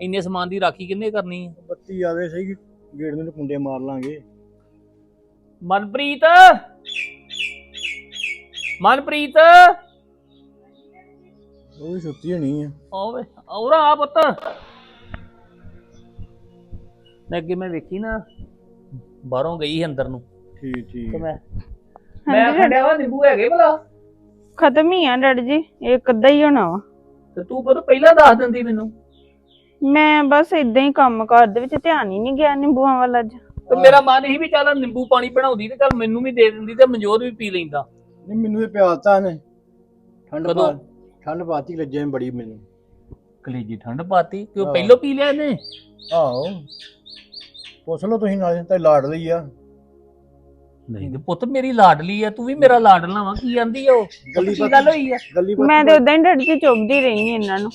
ਇੰਨੇ ਸਮਾਨ ਦੀ ਰਾਖੀ ਕਿੰਨੇ ਕਰਨੀ ਆ? ਬੱਤੀ ਆਵੇ ਸਹੀ ਗੇੜ ਨੂੰ ਕੁੰਡੇ ਮਾਰ ਲਾਂਗੇ। ਮਨਪ੍ਰੀਤ! ਮਨਪ੍ਰੀਤ? ਉਹ ਵੀ ਸੁੱਤੀ ਹੋਣੀ ਆ। ਓਏ ਔਰਾ ਆ ਪੁੱਤ। ਮੈਂ ਅੱਗੇ ਮੈਂ ਵੇਖੀ ਨਾ ਬਾਹਰੋਂ ਗਈ ਅੰਦਰ ਨੂੰ। ਠੀਕ ਠੀਕ। ਤੇ ਮੈਂ ਮੈਂ ਖੜਿਆ ਵਾ ਨਿੰਬੂ ਹੈਗੇ ਭਲਾ। ਖਤਮ ਹੀ ਆ ਡੈਡੀ ਜੀ ਇੱਕ ਅੱਧਾ ਹੀ ਹੋਣਾ ਵਾ। ਤੇ ਤੂੰ ਪੁੱਤ ਪਹਿਲਾਂ ਦੱਸ ਦਿੰਦੀ ਮੈਨੂੰ। ਮੈਂ ਬਸ ਇਦਾਂ ਹੀ ਕੰਮ ਕਾਰ ਦੇ ਵਿੱਚ ਧਿਆਨ ਹੀ ਨਹੀਂ ਗਿਆ ਨਿੰਬੂਆਂ ਵੱਲ ਅੱਜ। ਤੇ ਮੇਰਾ ਮਨ ਹੀ ਵੀ ਚੱਲ ਨਿੰਬੂ ਪਾਣੀ ਬਣਾਉਂਦੀ ਤੇ ਚੱਲ ਮੈਨੂੰ ਵੀ ਦੇ ਦਿੰਦੀ ਤੇ ਮਨਜੋਤ ਵੀ ਪੀ ਲੈਂਦਾ। ਨਹੀਂ ਮੈਨੂੰ ਤੇ ਪਿਆਲਤਾ ਨੇ ਠੰਡ ਕਦੋਂ? ਪਾ ਠੰਡ ਪਾਤੀ ਲੱਜੇ ਬੜੀ ਮੈਨੂੰ। ਕਲੇਜੀ ਠੰਡ ਪਾਤੀ? ਕਿਉਂ ਹਾਂ। ਪਹਿਲੋਂ ਪੀ ਲਿਆ ਇਹਨੇ? ਆਹੋ। ਪੁੱਛ ਲਓ ਤੁਸੀਂ ਨਾਲੇ ਤਾਂ ਲਾੜ ਲਈ ਆ। ਨਹੀਂ ਤੇ ਪੁੱਤ ਮੇਰੀ ਲਾਡਲੀ ਆ ਤੂੰ ਵੀ ਮੇਰਾ ਲਾਡਲਾ ਵਾ ਕੀ ਆਂਦੀ ਆ ਉਹ? ਗੱਲੀ ਕੀ ਗੱਲ ਹੋਈ ਆ? ਗੱਲੀ ਮੈਂ ਤੇ ਉਦਾਂ ਹੀ ਡਰ ਕੇ ਚੁੱਭਦੀ ਰਹੀ ਇਹਨਾਂ ਨੂੰ।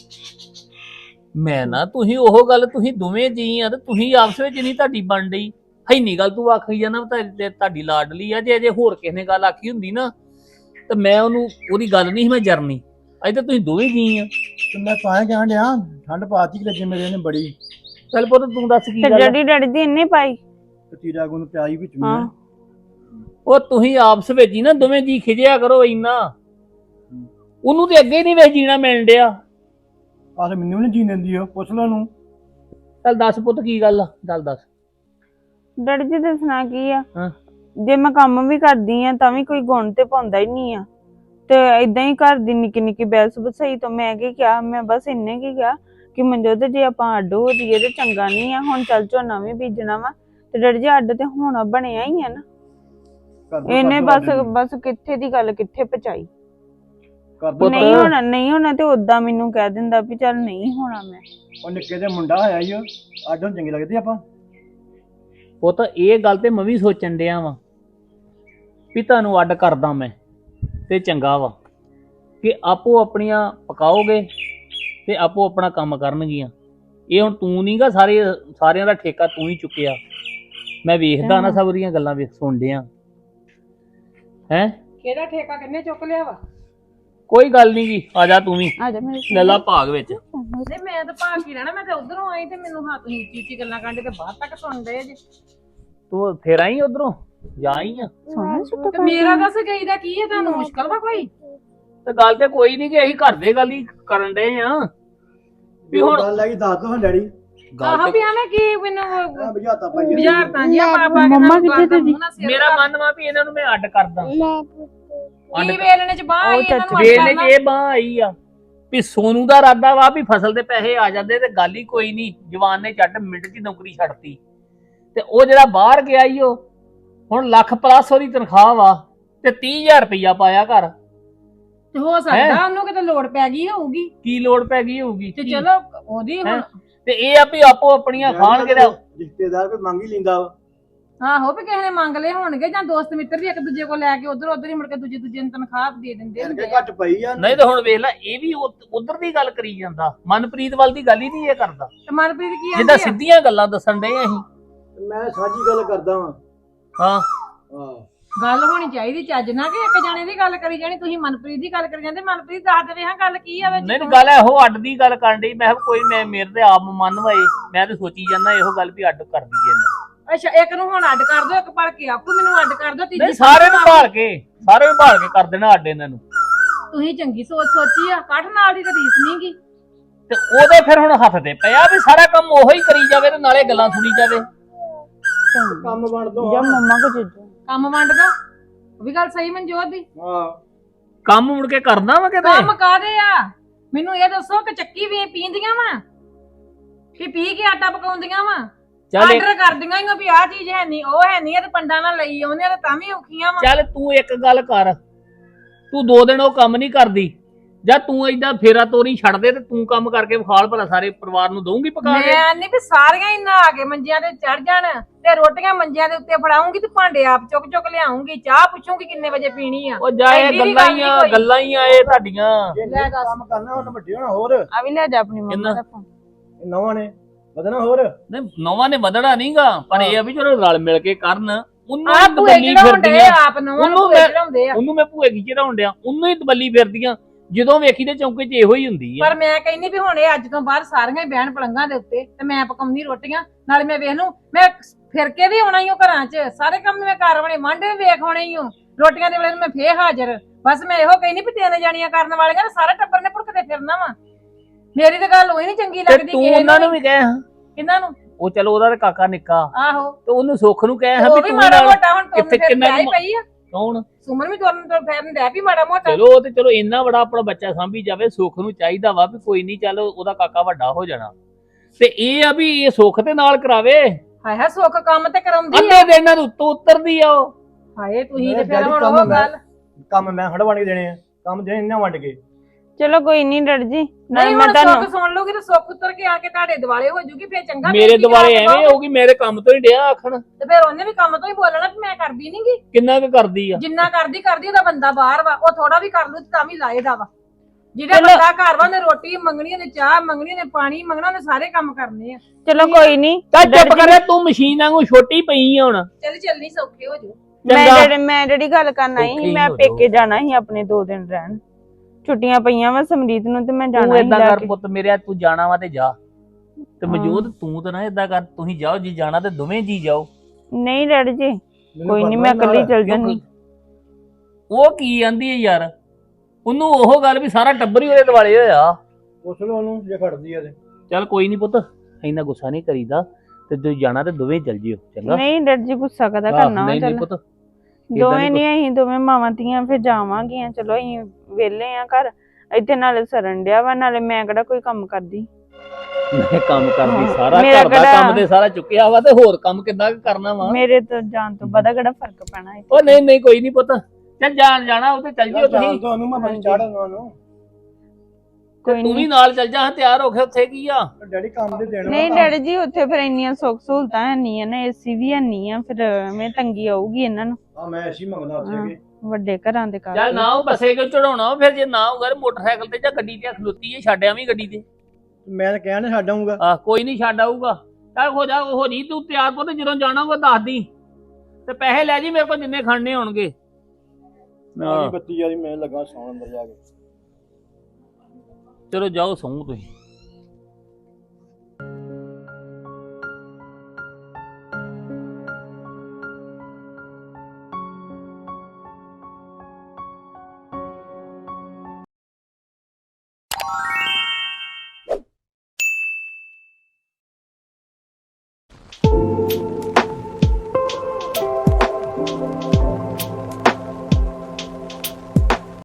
ਮੈਂ ਨਾ ਤੁਸੀਂ ਉਹ ਗੱਲ ਤੁਸੀਂ ਦੋਵੇਂ ਜੀ ਆ ਤੇ ਤੁਸੀਂ ਆਪਸ ਵਿੱਚ ਨਹੀਂ ਤੁਹਾਡੀ ਬਣ ਡਈ ਹੈਨੀ ਗੱਲ ਤੂੰ ਆਖੀ ਜਾਣਾ ਵੀ ਤੁਹਾਡੀ ਤੇ ਤੁਹਾਡੀ ਲਾਡਲੀ ਆ ਜੇ ਅਜੇ ਹੋਰ ਕਿਸੇ ਨੇ ਗੱਲ ਆਖੀ ਹੁੰਦੀ ਨਾ। ਤੇ ਮੈਂ ਉਹਨੂੰ ਉਹਦੀ ਗੱਲ ਨਹੀਂ ਸੀ ਮੈਂ ਜਰਨੀ। ਅਜੇ ਤਾਂ ਤੁਸੀਂ ਦੋਵੇਂ ਜੀ ਆ। ਤੇ ਮੈਂ ਤਾਂ ਹੀ ਕਹਿਣ ਡਿਆ ਠੰਡ ਪਾਤੀ ਕਿ ਲੱਗੇ ਮੇਰੇ ਨੇ ਬੜੀ। ਚੱਲ ਪੁੱਤ ਤੂੰ ਦੱਸ ਕੀ ਤੇ ਗੱਲ ਆ? ਡੈਡੀ ਡੈਡੀ ਦੀ ਇੰਨੇ ਪਾਈ। ਤੇ ਤੀਰਾ ਗੁਣ ਪਿਆਈ ਵਿੱਚ ਹਾਂ। ਮੈਂ। ਉਹ ਤੁਸੀਂ ਆਪਸ ਵਿੱਚ ਹੀ ਨਾ ਦੋਵੇਂ ਜੀ ਖਿਜਿਆ ਕਰੋ ਇੰਨਾ। ਉਹਨੂੰ ਤੇ ਅੱਗੇ ਨਹੀਂ ਵੇ ਜੀਣਾ ਮਿਲਣ ਡਿਆ। ਆਹ ਤੇ ਮੈਨੂੰ ਨਹੀਂ ਜੀਣ ਦਿੰਦੀ ਉਹ ਪੁੱਛ ਲੈ ਨੂੰ ਚੱਲ ਦੱਸ ਪੁੱਤ ਕੀ ਗੱਲ ਆ? ਚੱਲ ਦੱਸ। ਡੈਡੀ ਜੀ ਦੱਸਣਾ ਕੀ ਆ? ਹਾਂ। ਜੇ ਮੈਂ ਕੰਮ ਵੀ ਕਰਦੀ ਆ ਤਾਂ ਵੀ ਕੋਈ ਗੁਣ ਤੇ ਪਾਉਂਦਾ ਹੀ ਨਹੀਂ ਆ। ਤੇ ਇਦਾਂ ਹੀ ਘਰ ਦੀ ਨਿੱਕੀ ਨਿੱਕੀ ਬੈਸ ਬਸਈ ਤੋਂ ਮੈਂ ਕੀ ਕਿਹਾ ਮੈਂ ਬਸ ਇੰਨੇ ਕੀ ਕਿਹਾ ਕਿ ਮਨਜੋਤ ਜੇ ਆਪਾਂ ਅੱਡ ਹੋ ਜਾਈਏ ਤੇ ਚੰਗਾ ਨਹੀਂ ਆ ਹੁਣ ਚੱਲ ਝੋਨਾ ਵੀ ਬੀਜਣਾ ਵਾ ਤੇ ਡੈਡੀ ਜੀ ਅੱਡ ਤੇ ਹੋਣਾ ਬਣਿਆ ਹੀ ਆ ਨਾ। ਕਰ ਇਹਨੇ ਬਸ ਬਸ ਕਿੱਥੇ ਦੀ ਗੱਲ ਕਿੱਥੇ ਕਰ ਪੁੱਤ। ਨਹੀਂ ਹੋਣਾ ਨਹੀਂ ਹੋਣਾ ਤੇ ਉਦਾਂ ਮੈਨੂੰ ਕਹਿ ਦਿੰਦਾ ਵੀ ਚੱਲ ਨਹੀਂ ਹੋਣਾ ਮੈਂ। ਉਹ ਨਿੱਕੇ ਦੇ ਮੁੰਡਾ ਹੋਇਆ ਈ ਉਹ ਅੱਡ ਚੰਗੀ ਲੱਗਦੀ ਆਪਾਂ? ਪੁੱਤ ਇਹ ਗੱਲ ਤੇ ਮੈਂ ਵੀ ਸੋਚਣ ਡਿਆ ਵਾਂ। ਵੀ ਤੁਹਾਨੂੰ ਅੱਡ ਕਰਦਾ ਮੈਂ ਤੇ ਚੰਗਾ ਵਾ ਕਿ ਆਪੋ ਆਪਣੀਆਂ ਪਕਾਓਗੇ ਤੇ ਆਪੋ ਆਪਣਾ ਕੰਮ ਕਰਨਗੀਆਂ। ਇਹ ਹੁਣ ਤੂੰ ਨਹੀਂਗਾ ਸਾਰੇ ਸਾਰਿਆਂ ਦਾ ਠੇਕਾ ਤੂੰ ਹੀ ਚੁੱਕਿਆ। ਮੈਂ ਵੇਖਦਾ ਨਾ ਸਭ ਦੀਆਂ ਗੱਲਾਂ ਵੇਖ ਸੁਣ ਡਿਆ। ਹੈ? ਕਿਹੜਾ ਠੇਕਾ ਕਿੰਨੇ ਚੁੱਕ ਲਿਆ ਵਾ? ਕੋਈ ਗੱਲ ਨਹੀਂ ਗੀ ਆ ਜਾ ਤੂੰ ਵੀ। ਆ ਜਾ ਮੇਰੇ ਲੈ ਲਾ ਭਾਗ ਵਿੱਚ। ਨਹੀਂ ਮੈਂ ਤਾਂ ਭਾਗ ਹੀ ਰਹਿਣਾ ਮੈਂ ਤਾਂ ਉਧਰੋਂ ਆਈ ਤੇ ਮੈਨੂੰ ਹਾਂ ਤੁਸੀਂ ਉੱਚੀ ਉੱਚੀ ਗੱਲਾਂ ਕਰਦੇ ਤੇ ਬਾਹਰ ਤੱਕ ਸੁਣ ਰਹੇ ਜੇ। ਤੂੰ ਫੇਰ ਆਈ ਉਧਰੋਂ? ਜਾ ਆਈ ਆ। ਸੋਹਣਾ ਸੁੱਟ ਤੇ ਮੇਰਾ ਦੱਸ ਗਈ ਦਾ ਕੀ ਹੈ ਤੁਹਾਨੂੰ ਮੁਸ਼ਕਲ ਵਾ ਕੋਈ? ਤੇ ਗੱਲ ਤੇ ਕੋਈ ਨਹੀਂ ਕਿ ਅਸੀਂ ਘਰ ਦੇ ਗੱਲ ਹੀ ਕਰਨ ਡਏ ਆ। ਵੀ ਹੁਣ ਗੱਲ ਲੱਗੀ ਦੱਸ ਦੋ ਹਾਂ ਡੈਡੀ। ਗੱਲ ਆਹ ਤੇ ਵੀ ਆਵੇਂ ਕੀ ਮੈਨੂੰ ਆ ਬੁਝਾਤਾ ਪਾਈ ਜਾਂਦੀ ਬਾਜ਼ਾਰ ਤਾਂ ਜੀ ਪਾ ਪਾ ਕੇ ਮੰਮਾ ਨਾ ਕਿੱਥੇ ਤੇ ਜੀ? ਮੂੰਹ ਨਾਲ ਸਿਰ ਮੇਰਾ ਧਰ। ਮਨ ਵਾ ਵੀ ਇਹਨਾਂ ਨੂੰ ਮੈਂ ਅੱਡ ਕਰਦਾ। ਅੱਡ ਕੀ ਵੇਲਣੇ ਚ ਬਾਹ ਆਈ ਉਹ ਇਹਨਾਂ ਨੂੰ ਵੇਲੇ ਅੱਡ ਚ ਇਹ ਬਾਹ ਆਈ ਆ ਵੀ ਸੋਨੂ ਦਾ ਇਰਾਦਾ ਵਾ ਵੀ ਫਸਲ ਦੇ ਪੈਸੇ ਆ ਜਾਂਦੇ ਤੇ ਗੱਲ ਹੀ ਕੋਈ ਨਹੀਂ ਜਵਾਨ ਨੇ ਛੱਡ ਮਿੰਟ 'ਚ ਹੀ ਨੌਕਰੀ ਛੱਡਤੀ। ਤੇ ਉਹ ਜਿਹੜਾ ਬਾਹਰ ਗਿਆ ਈ ਉਹ ਹੁਣ ਲੱਖ ਪਲੱਸ ਉਹਦੀ ਤਨਖਾਹ ਵਾ ਤੇ 30000 ਰੁਪਈਆ ਪਾਇਆ ਘਰ। ਤੇ ਹੋ ਸਕਦਾ ਉਹਨੂੰ ਕਿਤੇ ਲੋੜ ਪੈ ਗਈ ਹੋਊਗੀ। ਕੀ ਲੋੜ ਪੈ ਗਈ ਹੋਊਗੀ? ਤੇ? ਚਲੋ ਉਹਦੀ ਹੁਣ? ਤੇ ਇਹ ਆ ਵੀ ਆਪੋ ਆਪਣੀਆਂ ਖਾਣਗੇ ਤਾਂ ਰਿਸ਼ਤੇਦਾਰ ਕੋਈ ਮੰਗ ਹੀ ਲੈਂਦਾ ਵਾ। ਆਹੋ ਵੀ ਕਿਸੇ ਨੇ ਮੰਗ ਲਏ ਹੋਣਗੇ ਜਾਂ ਦੋਸਤ ਮਿੱਤਰ ਵੀ ਇੱਕ ਦੂਜੇ ਕੋਲ ਲੈ ਕੇ ਉਧਰ ਉਧਰ ਹੀ ਮੁੜ ਕੇ ਦੂਜੇ ਦੂਜੇ ਨੂੰ ਤਨਖਾਹ ਦੇ ਦਿੰਦੇ ਹੁੰਦੇ ਆ। ਘੱਟ ਪਈ ਆ। ਨਹੀਂ ਤਾਂ ਹੁਣ ਵੇਖ ਲੈ ਇਹ ਵੀ ਉਧਰ ਦੀ ਗੱਲ ਕਰੀ ਜਾਂਦਾ। ਮਨਪ੍ਰੀਤ ਵੱਲ ਦੀ ਗੱਲ ਹੀ ਨਹੀਂ ਇਹ ਕਰਦਾ। ਤੇ ਮਨਪ੍ਰੀਤ ਕੀ ਜਿੱਦਾਂ ਆਂਦੀ ਆ? ਸਿੱਧੀਆਂ ਗੱਲਾਂ ਦੱਸਣ ਡਏ ਅਸੀਂ। ਮੈਂ ਸਾਜੀ ਗੱਲ ਕਰਦਾ ਵਾਂ। ਹਾਂ। ਹਾਂ। ਗੱਲ ਹੋਣੀ ਚਾਹੀਦੀ ਚੱਜ ਨਾਲ ਕਿ ਇੱਕ ਜਾਣੇ ਦੀ ਗੱਲ ਕਰੀ ਜਾਣੀ ਤੁਸੀਂ ਮਨਪ੍ਰੀਤ ਦੀ ਗੱਲ ਕਰੀ ਜਾਂਦੇ ਮਨਪ੍ਰੀਤ ਦੱਸ ਦੇਵੇ ਹਾਂ ਗੱਲ ਕੀ ਆ ਵਿੱਚ। ਨਹੀਂ ਨਹੀਂ ਗੱਲ ਇਹੋ ਅੱਡ ਦੀ ਗੱਲ ਕਰਨ ਡਈ ਮੈਂ ਕਿਹਾ ਕੋਈ ਮੈਂ ਮੇਰੇ ਤੇ ਆਪ ਮਨ ਵਏ ਮੈਂ ਤੇ ਸੋਚੀ ਜਾਂਦਾ ਇਹੋ ਗੱਲ ਵੀ ਅੱਡ ਕਰ ਦਈਏ ਇਹਨਾਂ। ਅੱਛਾ ਇੱਕ ਨੂੰ ਹੁਣ ਅੱਡ ਕਰ ਦਿਓ ਇੱਕ ਭੜ ਕੇ ਆਖੂ ਮੈਨੂੰ ਅੱਡ ਕਰ ਦਿਓ ਨੂੰ। ਤੀਜੀ ਨਹੀਂ ਸਾਰੇ ਨੂੰ ਭਾਲ ਕੇ ਸਾਰੇ ਨੂੰ ਭਾਲ ਕੇ ਕਰ ਦੇਣਾ ਅੱਡ ਇਹਨਾਂ ਨੂੰ। ਤੁਸੀਂ ਚੰਗੀ ਸੋਚ ਸੋਚੀ ਆ ਕੱਠ ਨਾਲ ਦੀ ਤਾਂ ਰੀਸ ਨਹੀਂ ਗੀ ਤੇ ਉਹਦੇ ਫਿਰ ਹੁਣ ਹੱਥ ਤੇ ਪਿਆ ਵੀ ਸਾਰਾ ਕੰਮ ਉਹੋ ਹੀ ਕਰੀ ਜਾਵੇ ਤੇ ਨਾਲੇ ਗੱਲਾਂ ਸੁਣੀ ਜਾਵੇ। ਕੰਮ ਬਣ ਦੋ। ਜਾਂ ਮੰਮਾ ਕੋ ਜਿੱਦ ਕੰਮ ਵੰਡ ਦੋ। ਉਹ ਵੀ ਗੱਲ ਸਹੀ ਮਨਜੋਤ ਦੀ। ਹਾਂ। ਕੰਮ ਮੁੜ ਕੇ ਕਰਨਾ ਵਾ ਕਿਤੇ? ਕੰਮ ਕਾਦੇ ਆ? ਮੈਨੂੰ ਇਹ ਦੱਸੋ ਕਿ ਚੱਕੀ ਵੀ ਪੀਂਦੀਆਂ ਵਾ? ਕਿ ਪੀ ਕੇ ਆਟਾ ਪਕਾਉਂਦੀਆਂ ਵਾ? ਚੱਲ ਇੱਕ- ਆਰਡਰ ਕਰਦੀਆਂ ਹੀ ਵੀ ਆਹ ਚੀਜ਼ ਹੈ ਨਹੀਂ ਉਹ ਹੈ ਨਹੀਂ ਤੇ ਪੰਡਾਂ ਨਾਲ ਲਈ ਆਉਂਦੇ ਆ ਤੇ ਤਾਂ ਵੀ ਔਖੀਆਂ ਵਾ। ਚੱਲ ਤੂੰ ਇੱਕ ਗੱਲ ਕਰ। ਤੂੰ ਦੋ ਦਿਨ ਉਹ ਕੰਮ ਨਹੀਂ ਕਰਦੀ। ਜਾਂ ਤੂੰ ਏਦਾਂ ਫੇਰਾ ਤੋਰੀ ਛੱਡ ਦੇ ਤੇ ਤੂੰ ਕੰਮ ਕਰਕੇ ਵਿਖਾਲ ਭਲਾ ਸਾਰੇ ਪਰਿਵਾਰ ਨੂੰ ਦਊਂਗੀ ਪਕਾ ਕੇ? ਮੈਂ ਨਹੀਂ ਵੀ ਸਾਰੀਆਂ ਹੀ ਨਹਾ ਕੇ ਮੰਜਿਆਂ ਤੇ ਚੜ ਜਾਣ ਤੇ ਰੋਟੀਆਂ ਮੰਜਿਆਂ ਦੇ ਉੱਤੇ ਫੜਾਉਂਗੀ ਤੇ ਭਾਂਡੇ ਆਪ ਚੁੱਕ ਚੁੱਕ ਲਿਆਉਂਗੀ ਚਾਹ ਪੁੱਛੂੰਗੀ ਕਿੰਨੇ ਵਜੇ ਪੀਣੀ ਆ। ਉਹ ਜਾਏ ਐਡੀ ਵੀ ਗੱਲਾਂ ਗੱਲ ਹੀ ਆ ਕੋਈ। ਗੱਲਾਂ ਹੀ ਆ ਇਹ ਤੁਹਾਡੀਆਂ। ਜੇ ਨਹੀਂ ਕੰਮ ਕਰਨਾ ਉਹਨਾਂ ਵੱਡੇ ਹੋਣਾ ਹੋਰ। ਆ ਵੀ ਲੈ ਜਾ ਆਪਣੀ ਮੰਮਾ? ਦਾ। ਇਹ ਨਵਾਂ ਨੇ ਵਧਣਾ ਹੋਰ? ਨਹੀਂ ਨੌਵਾਂ ਨੇ ਵਧਣਾ ਨਹੀਂਗਾ ਪਰ ਇਹ ਆ ਵੀ ਚਲੋ ਰਲ ਮਿਲ ਕੇ ਕਰਨ। ਉਹਨੂੰ ਆਪ ਹੀ ਭੂਏ ਦਬੱਲੀ ਚੜਾਉਂਦੇ ਫਿਰਦੀਆਂ ਆਪ ਨਵਾਂ ਉਹਨੂੰ ਨੂੰ ਭੂਏ ਮੈਂ- ਚੜਾਉਂਦੇ ਆ। ਉਹਨੂੰ ਮੈਂ ਭੂਏ ਕੀ ਚੜਾਉਣ ਡਿਆ? ਉਹਨੂੰ ਹੀ ਦਬੱਲੀ ਫਿਰਦੀਆਂ। ਜਦੋਂ ਵੇਖੀ ਤੇ ਚੌਂਕੇ 'ਚ ਇਹੋ ਹੀ ਹੁੰਦੀ ਆ। ਪਰ ਮੈਂ ਕਹਿੰਨੀ ਵੀ ਹੁਣ ਇਹ ਅੱਜ ਤੋਂ ਬਾਅਦ ਸਾਰੀਆਂ ਹੀ ਬਹਿਣ ਪਲੰਗਾਂ ਦੇ ਉੱਤੇ ਤੇ ਮੈਂ ਪਕਾਉਂਦੀ ਰੋਟੀਆਂ ਨਾਲੇ ਮੈਂ ਵੇਖ ਲੂੰ ਮੈਂ ਫਿਰ ਕੇ ਵੀ ਆਉਣਾ ਹੀ ਉਹ ਘਰਾਂ 'ਚ ਸਾਰੇ ਕੰਮ ਮੈਂ ਕਰ ਆਉਣੇ ਵਾਂਡੇ ਵੀ ਵੇਖ ਆਉਣੇ ਹੀ ਰੋਟੀਆਂ ਦੇ ਵੇਲੇ ਨੂੰ ਮੈਂ ਫੇਰ ਹਾਜ਼ਰ ਬਸ ਮੈਂ ਇਹੋ ਕਹਿੰਨੀ ਵੀ ਤਿੰਨ ਜਾਣੀਆਂ ਕਰਨ ਵਾਲੀਆਂ ਤੇ ਸਾਰਾ ਟੱਬਰ ਨੇ ਭੁੜਕਦੇ ਫਿਰਨਾ ਵਾ। ਮੇਰੀ ਤਾਂ ਗੱਲ ਉਹੀ ਨਹੀਂ ਚੰਗੀ ਤੇ ਲੱਗਦੀ ਤੂੰ ਕਿਸੇ ਉਹਨਾਂ ਨੂੰ ਵੀ ਕਹਿ ਹਾਂ। ਕਿੰਨਾਂ ਨੂੰ? ਉਹ ਚਲੋ ਉਹਦਾ ਤੇ ਕਾਕਾ ਨਿੱਕਾ। ਆਹੋ। ਤੇ ਉਹਨੂੰ ਸੁੱਖ ਨੂੰ ਕਹਿ ਹਾਂ ਉਹ ਵੀ ਵੀ ਤੂੰ ਮਾੜਾ ਨਾਲ ਮੋਟਾ ਹੁਣ ਤੁਰਨ ਕਿੱਥੇ ਫਿਰ ਕਿੰਨਾ ਹੀ ਕੁ- ਪਈ ਆ। ਕੌਣ? ਸੁਮਨ ਵੀ ਤੁਰਨ ਤੁਰ ਫਿਰਨ ਡੈ ਵੀ ਮਾੜਾ ਮੋਟਾ। ਚਲੋ ਉਹ ਤੇ ਚਲੋ ਇੰਨਾ ਬੜਾ ਆਪਣਾ ਬੱਚਾ ਸਾਂਭੀ ਜਾਵੇ ਸੁੱਖ ਨੂੰ ਚਾਹੀਦਾ ਵਾ ਵੀ ਕੋਈ ਨਹੀਂ ਚੱਲ ਉਹਦਾ ਕਾਕਾ ਵੱਡਾ ਹੋ ਜਾਣਾ। ਤੇ ਇਹ ਆ ਵੀ ਇਹ ਸੁੱਖ ਦੇ ਨਾਲ ਕਰਾਵੇ। ਹਾਏ ਹਾਏ ਸੁੱਖ ਕੰਮ ਤੇ ਕਰਾਉਂਦੀ ਆ। ਅੱਧੇ ਦਿਨਾਂ ਦੇ ਉੱਤੋਂ ਉਤਰਦੀ ਆ ਉਹ। ਹਾਏ ਤੁਸੀਂ ਤੇ ਫਿਰ ਹੁਣ ਕੰਮ ਉਹ ਮੈਂ- ਗੱਲ। ਕੰਮ ਮੈਂ ਹੜ ਵੰਡ ਕੇ ਦੇਣੇ ਆ। ਕੰਮ ਦੇਣੇ ਇਹਨਾਂ ਵੰਡ ਕੇ। ਚਲੋ ਕੋਈ ਨਹੀਂ ਡਰ ਜੀ ਨਾਲ ਨਹੀਂ ਮੈਂ ਹੁਣ ਤੁਹਾਨੂੰ ਸੁੱਖ ਸੁਣ ਲੂਗੀ ਤੇ ਸੁੱਖ ਉਤਰ ਕੇ ਆ ਕੇ ਤੁਹਾਡੇ ਦਿਵਾਲੇ ਹੋ ਜੂਗੀ ਫੇਰ ਚੰਗਾ ਮੇਰੇ ਬੇਇੱਜ਼ਤੀ ਦੁਆਲੇ ਕਰਾ ਕੇ ਐਵੇਂ। ਹੋਊਗੀ ਮੇਰੇ ਕੰਮ ਤੋਂ ਹੀ ਡਿਆ ਆਖਣ। ਤੇ ਫਿਰ ਉਹਨੇ ਵੀ ਕੰਮ ਤੋਂ ਹੀ ਬੋਲਣਾ ਕਿ ਮੈਂ ਕਰਦੀ ਨਹੀਂਗੀ ਕਿੰਨਾ ਕੁ ਕਰਦੀ ਆ? ਜਿੰਨਾ ਕਰਦੀ ਕਰਦੀ ਉਹਦਾ ਬੰਦਾ ਬਾਹਰ ਵਾ ਉਹ ਥੋੜਾ ਵੀ ਕਰ ਲੂ ਤੇ ਤਾਂ ਵੀ ਲਾਏਦਾ ਵਾ। ਜਿਹਦਾ ਚਲੋ। ਬੰਦਾ ਘਰ ਵਾ ਉਹਨੇ ਰੋਟੀ ਮੰਗਣੀ ਉਹਨੇ ਚਾਹ ਮੰਗਣੀ ਉਹਨੇ ਪਾਣੀ ਮੰਗਣਾ ਉਹਨੇ ਸਾਰੇ ਕੰਮ ਕਰਨੇ ਆ। ਚਲੋ ਕੋਈ ਨਹੀਂ ਤਾਂ ਚੁੱਪ ਕਰੇ ਤੂੰ ਮਸ਼ੀਨ ਵਾਂਗੂ ਛੋਟੀ ਪਈ ਆ ਹੁਣ। ਚੱਲ ਚੱਲਣੀ ਸੌਖੇ ਹੋ ਜੂ। ਮੈਂ ਚੰਗਾ। ਜਿਹੜੀ ਮੈਂ ਜਿਹੜੀ ਗੱਲ ਕਰਨ ਆਈ ਸੀ ਮੈਂ ਹੋ ਪੇਕੇ ਜਾਣਾ ਸੀ ਆਪਣੇ ਦੋ ਦਿਨ ਰਹਿਣ। ਛੁੱਟੀਆਂ ਪਈਆਂ ਵਾ ਸਮਰੀਤ ਨੂੰ ਤੇ ਮੈਂ ਤੂੰ ਜਾਣਾ ਹੀ ਲੈ ਕਰ ਕੇ। ਪੁੱਤ ਮੇਰੇ ਤੂੰ ਜਾਣਾ ਵਾ ਤੇ ਜਾ। ਤੇ ਹਾਂ। ਮੌਜੂਦ ਤੂੰ ਤਾਂ ਨਾ ਏਦਾਂ ਕਰ ਤੁਸੀਂ ਜਾਓ ਜੀ ਜਾਣਾ ਤੇ ਦੋਵੇਂ ਜੀ ਜਾਓ। ਨਹੀਂ ਡੈਡੀ ਜੀ ਕੋਈ ਨਹੀਂ ਮੈਂ ਇਕੱਲੀ ਚੱਲ ਜਾਣੀ ਉਹ ਕੀ ਆਂਦੀ ਹੈ ਯਾਰ? ਉਹਨੂੰ ਉਹ ਗੱਲ ਵੀ ਸਾਰਾ ਟੱਬਰ ਹੀ ਉਹਦੇ ਦੁਆਲੇ ਹੋਇਆ। ਪੁੱਛ ਲਓ ਉਹਨੂੰ ਜੇ ਖੜਦੀ ਆ ਤੇ। ਚੱਲ ਕੋਈ ਨਹੀਂ ਪੁੱਤ ਇੰਨਾ ਗੁੱਸਾ ਨਹੀਂ ਕਰੀਦਾ। ਤੇ ਤੁਸੀਂ ਜਾਣਾ ਤੇ ਦੋਵੇਂ ਚੱਲ ਜਿਓ ਚੰਗਾ? ਨਹੀਂ ਡੈਡੀ ਜੀ ਗੁੱਸਾ ਕਦਾ ਕਰਨਾ ਵਾ ਨਹੀਂ ਨਹੀਂ ਚੱਲ। ਪੁੱਤ ਦੋਵੇਂ ਨਹੀਂ ਅਸੀਂ ਦੋਵੇਂ ਮਾਵਾਂ ਧੀਆਂ ਫਿਰ ਜਾਵਾਂਗੀਆਂ। ਚਲੋ ਅਸੀਂ ਵਿਹਲੇ ਆ ਘਰ। ਇੱਥੇ ਨਾਲੇ ਸਰਨ ਡਿਆ ਵਾ ਨਾਲੇ ਮੈਂ ਕਿਹੜਾ ਕੋਈ ਕੰਮ ਕਰਦੀ? ਮੈਂ ਕੰਮ ਕਰਦੀ ਸਾਰਾ ਮੇਰਾ ਘਰ ਦਾ ਕਿਹੜਾ- ਕੰਮ ਤੇ ਸਾਰਾ ਚੁੱਕਿਆ ਵਾ ਤੇ ਹੋਰ ਕੰਮ ਕਿੱਦਾਂ ਕੁ ਕਰਨਾ ਵਾ? ਮੇਰੇ ਤੋਂ ਜਾਣ ਤੋਂ ਬਾਅਦ ਕਿਹੜਾ ਫ਼ਰਕ ਪੈਣਾ ਇੱਥੇ? ਉਹ ਨਹੀਂ ਨਹੀਂ ਕੋਈ ਨਹੀਂ ਪੁੱਤ। ਚੱਲ ਜਾਣ ਜਾਣਾ ਉਹ ਤੇ ਚੱਲ ਜਿਓ ਤੁਸੀਂ ਤੁਹਾਨੂੰ ਮੈਂ। ਬਸ ਚੜ੍ਹਨ ਉਹਨੂੰ। ਕੋਈ ਤੂੰ ਵੀ ਨਹੀਂ ਨਾਲ ਚੱਲ ਜਾ ਤਿਆਰ ਹੋ ਕੇ ਉੱਥੇ ਕੀ ਆ? ਡੈਡੀ ਕੰਮ ਦੇ ਦੇਣਾ ਨਹੀਂ ਡੈਡੀ ਜੀ ਉੱਥੇ ਫਿਰ ਇੰਨੀਆਂ ਸੁੱਖ ਸਹੂਲਤਾਂ ਹੈ ਨਹੀਂ ਆ ਨਾ ਏਸੀ ਵੀ ਹੈ ਨਹੀਂ ਆ ਫਿਰ ਐਵੇਂ ਤੰਗੀ ਆਊਗੀ ਇਹਨਾਂ ਨੂੰ। ਹਾਂ ਮੈਂ ਐਸੀ ਮੰਗਦਾ ਉੱਥੇ। ਕਿ ਵੱਡੇ ਘਰਾਂ ਦੇ ਚੱਲ ਘਰ ਨਾ ਉਹ ਬੱਸੇ ਕਿਉਂ ਚੜਾਉਣਾ ਫਿਰ ਜੇ ਨਾ ਹੋਊਗਾ ਤੇ ਮੋਟਰਸਾਈਕਲ ਤੇ ਜਾਂ ਗੱਡੀ ਤੇ ਖਲੋਤੀ ਹੈ ਛੱਡਿਆ ਵੀ ਗੱਡੀ ਤੇ। ਮੈਂ ਤਾਂ ਕਹਿਣ ਛੱਡ ਆਊਂਗਾ। ਆ ਕੋਈ ਨਹੀਂ ਛੱਡ ਆਊਗਾ। ਚੱਲ ਹੋ ਜਾ ਹੋ ਜੀ ਤੂੰ ਤਿਆਰ ਪੁੱਤ ਜਦੋਂ ਜਾਣਾ ਹੋਊਗਾ ਦੱਸ ਦੀ। ਤੇ ਪੈਸੇ ਲੈ ਜੀ ਮੇਰੇ ਕੋਲ ਜਿੰਨੇ ਖੜਨੇ ਹੋਣਗੇ। ਗਈ ਬੱਤੀ ਵਾਲੀ ਮੈਂ ਲੱਗਾ ਸੌਣ ਅੰਦਰ ਜਾ ਕੇ। ਚਲੋ ਜਾਓ ਸੌਂ ਤੁਸੀਂ।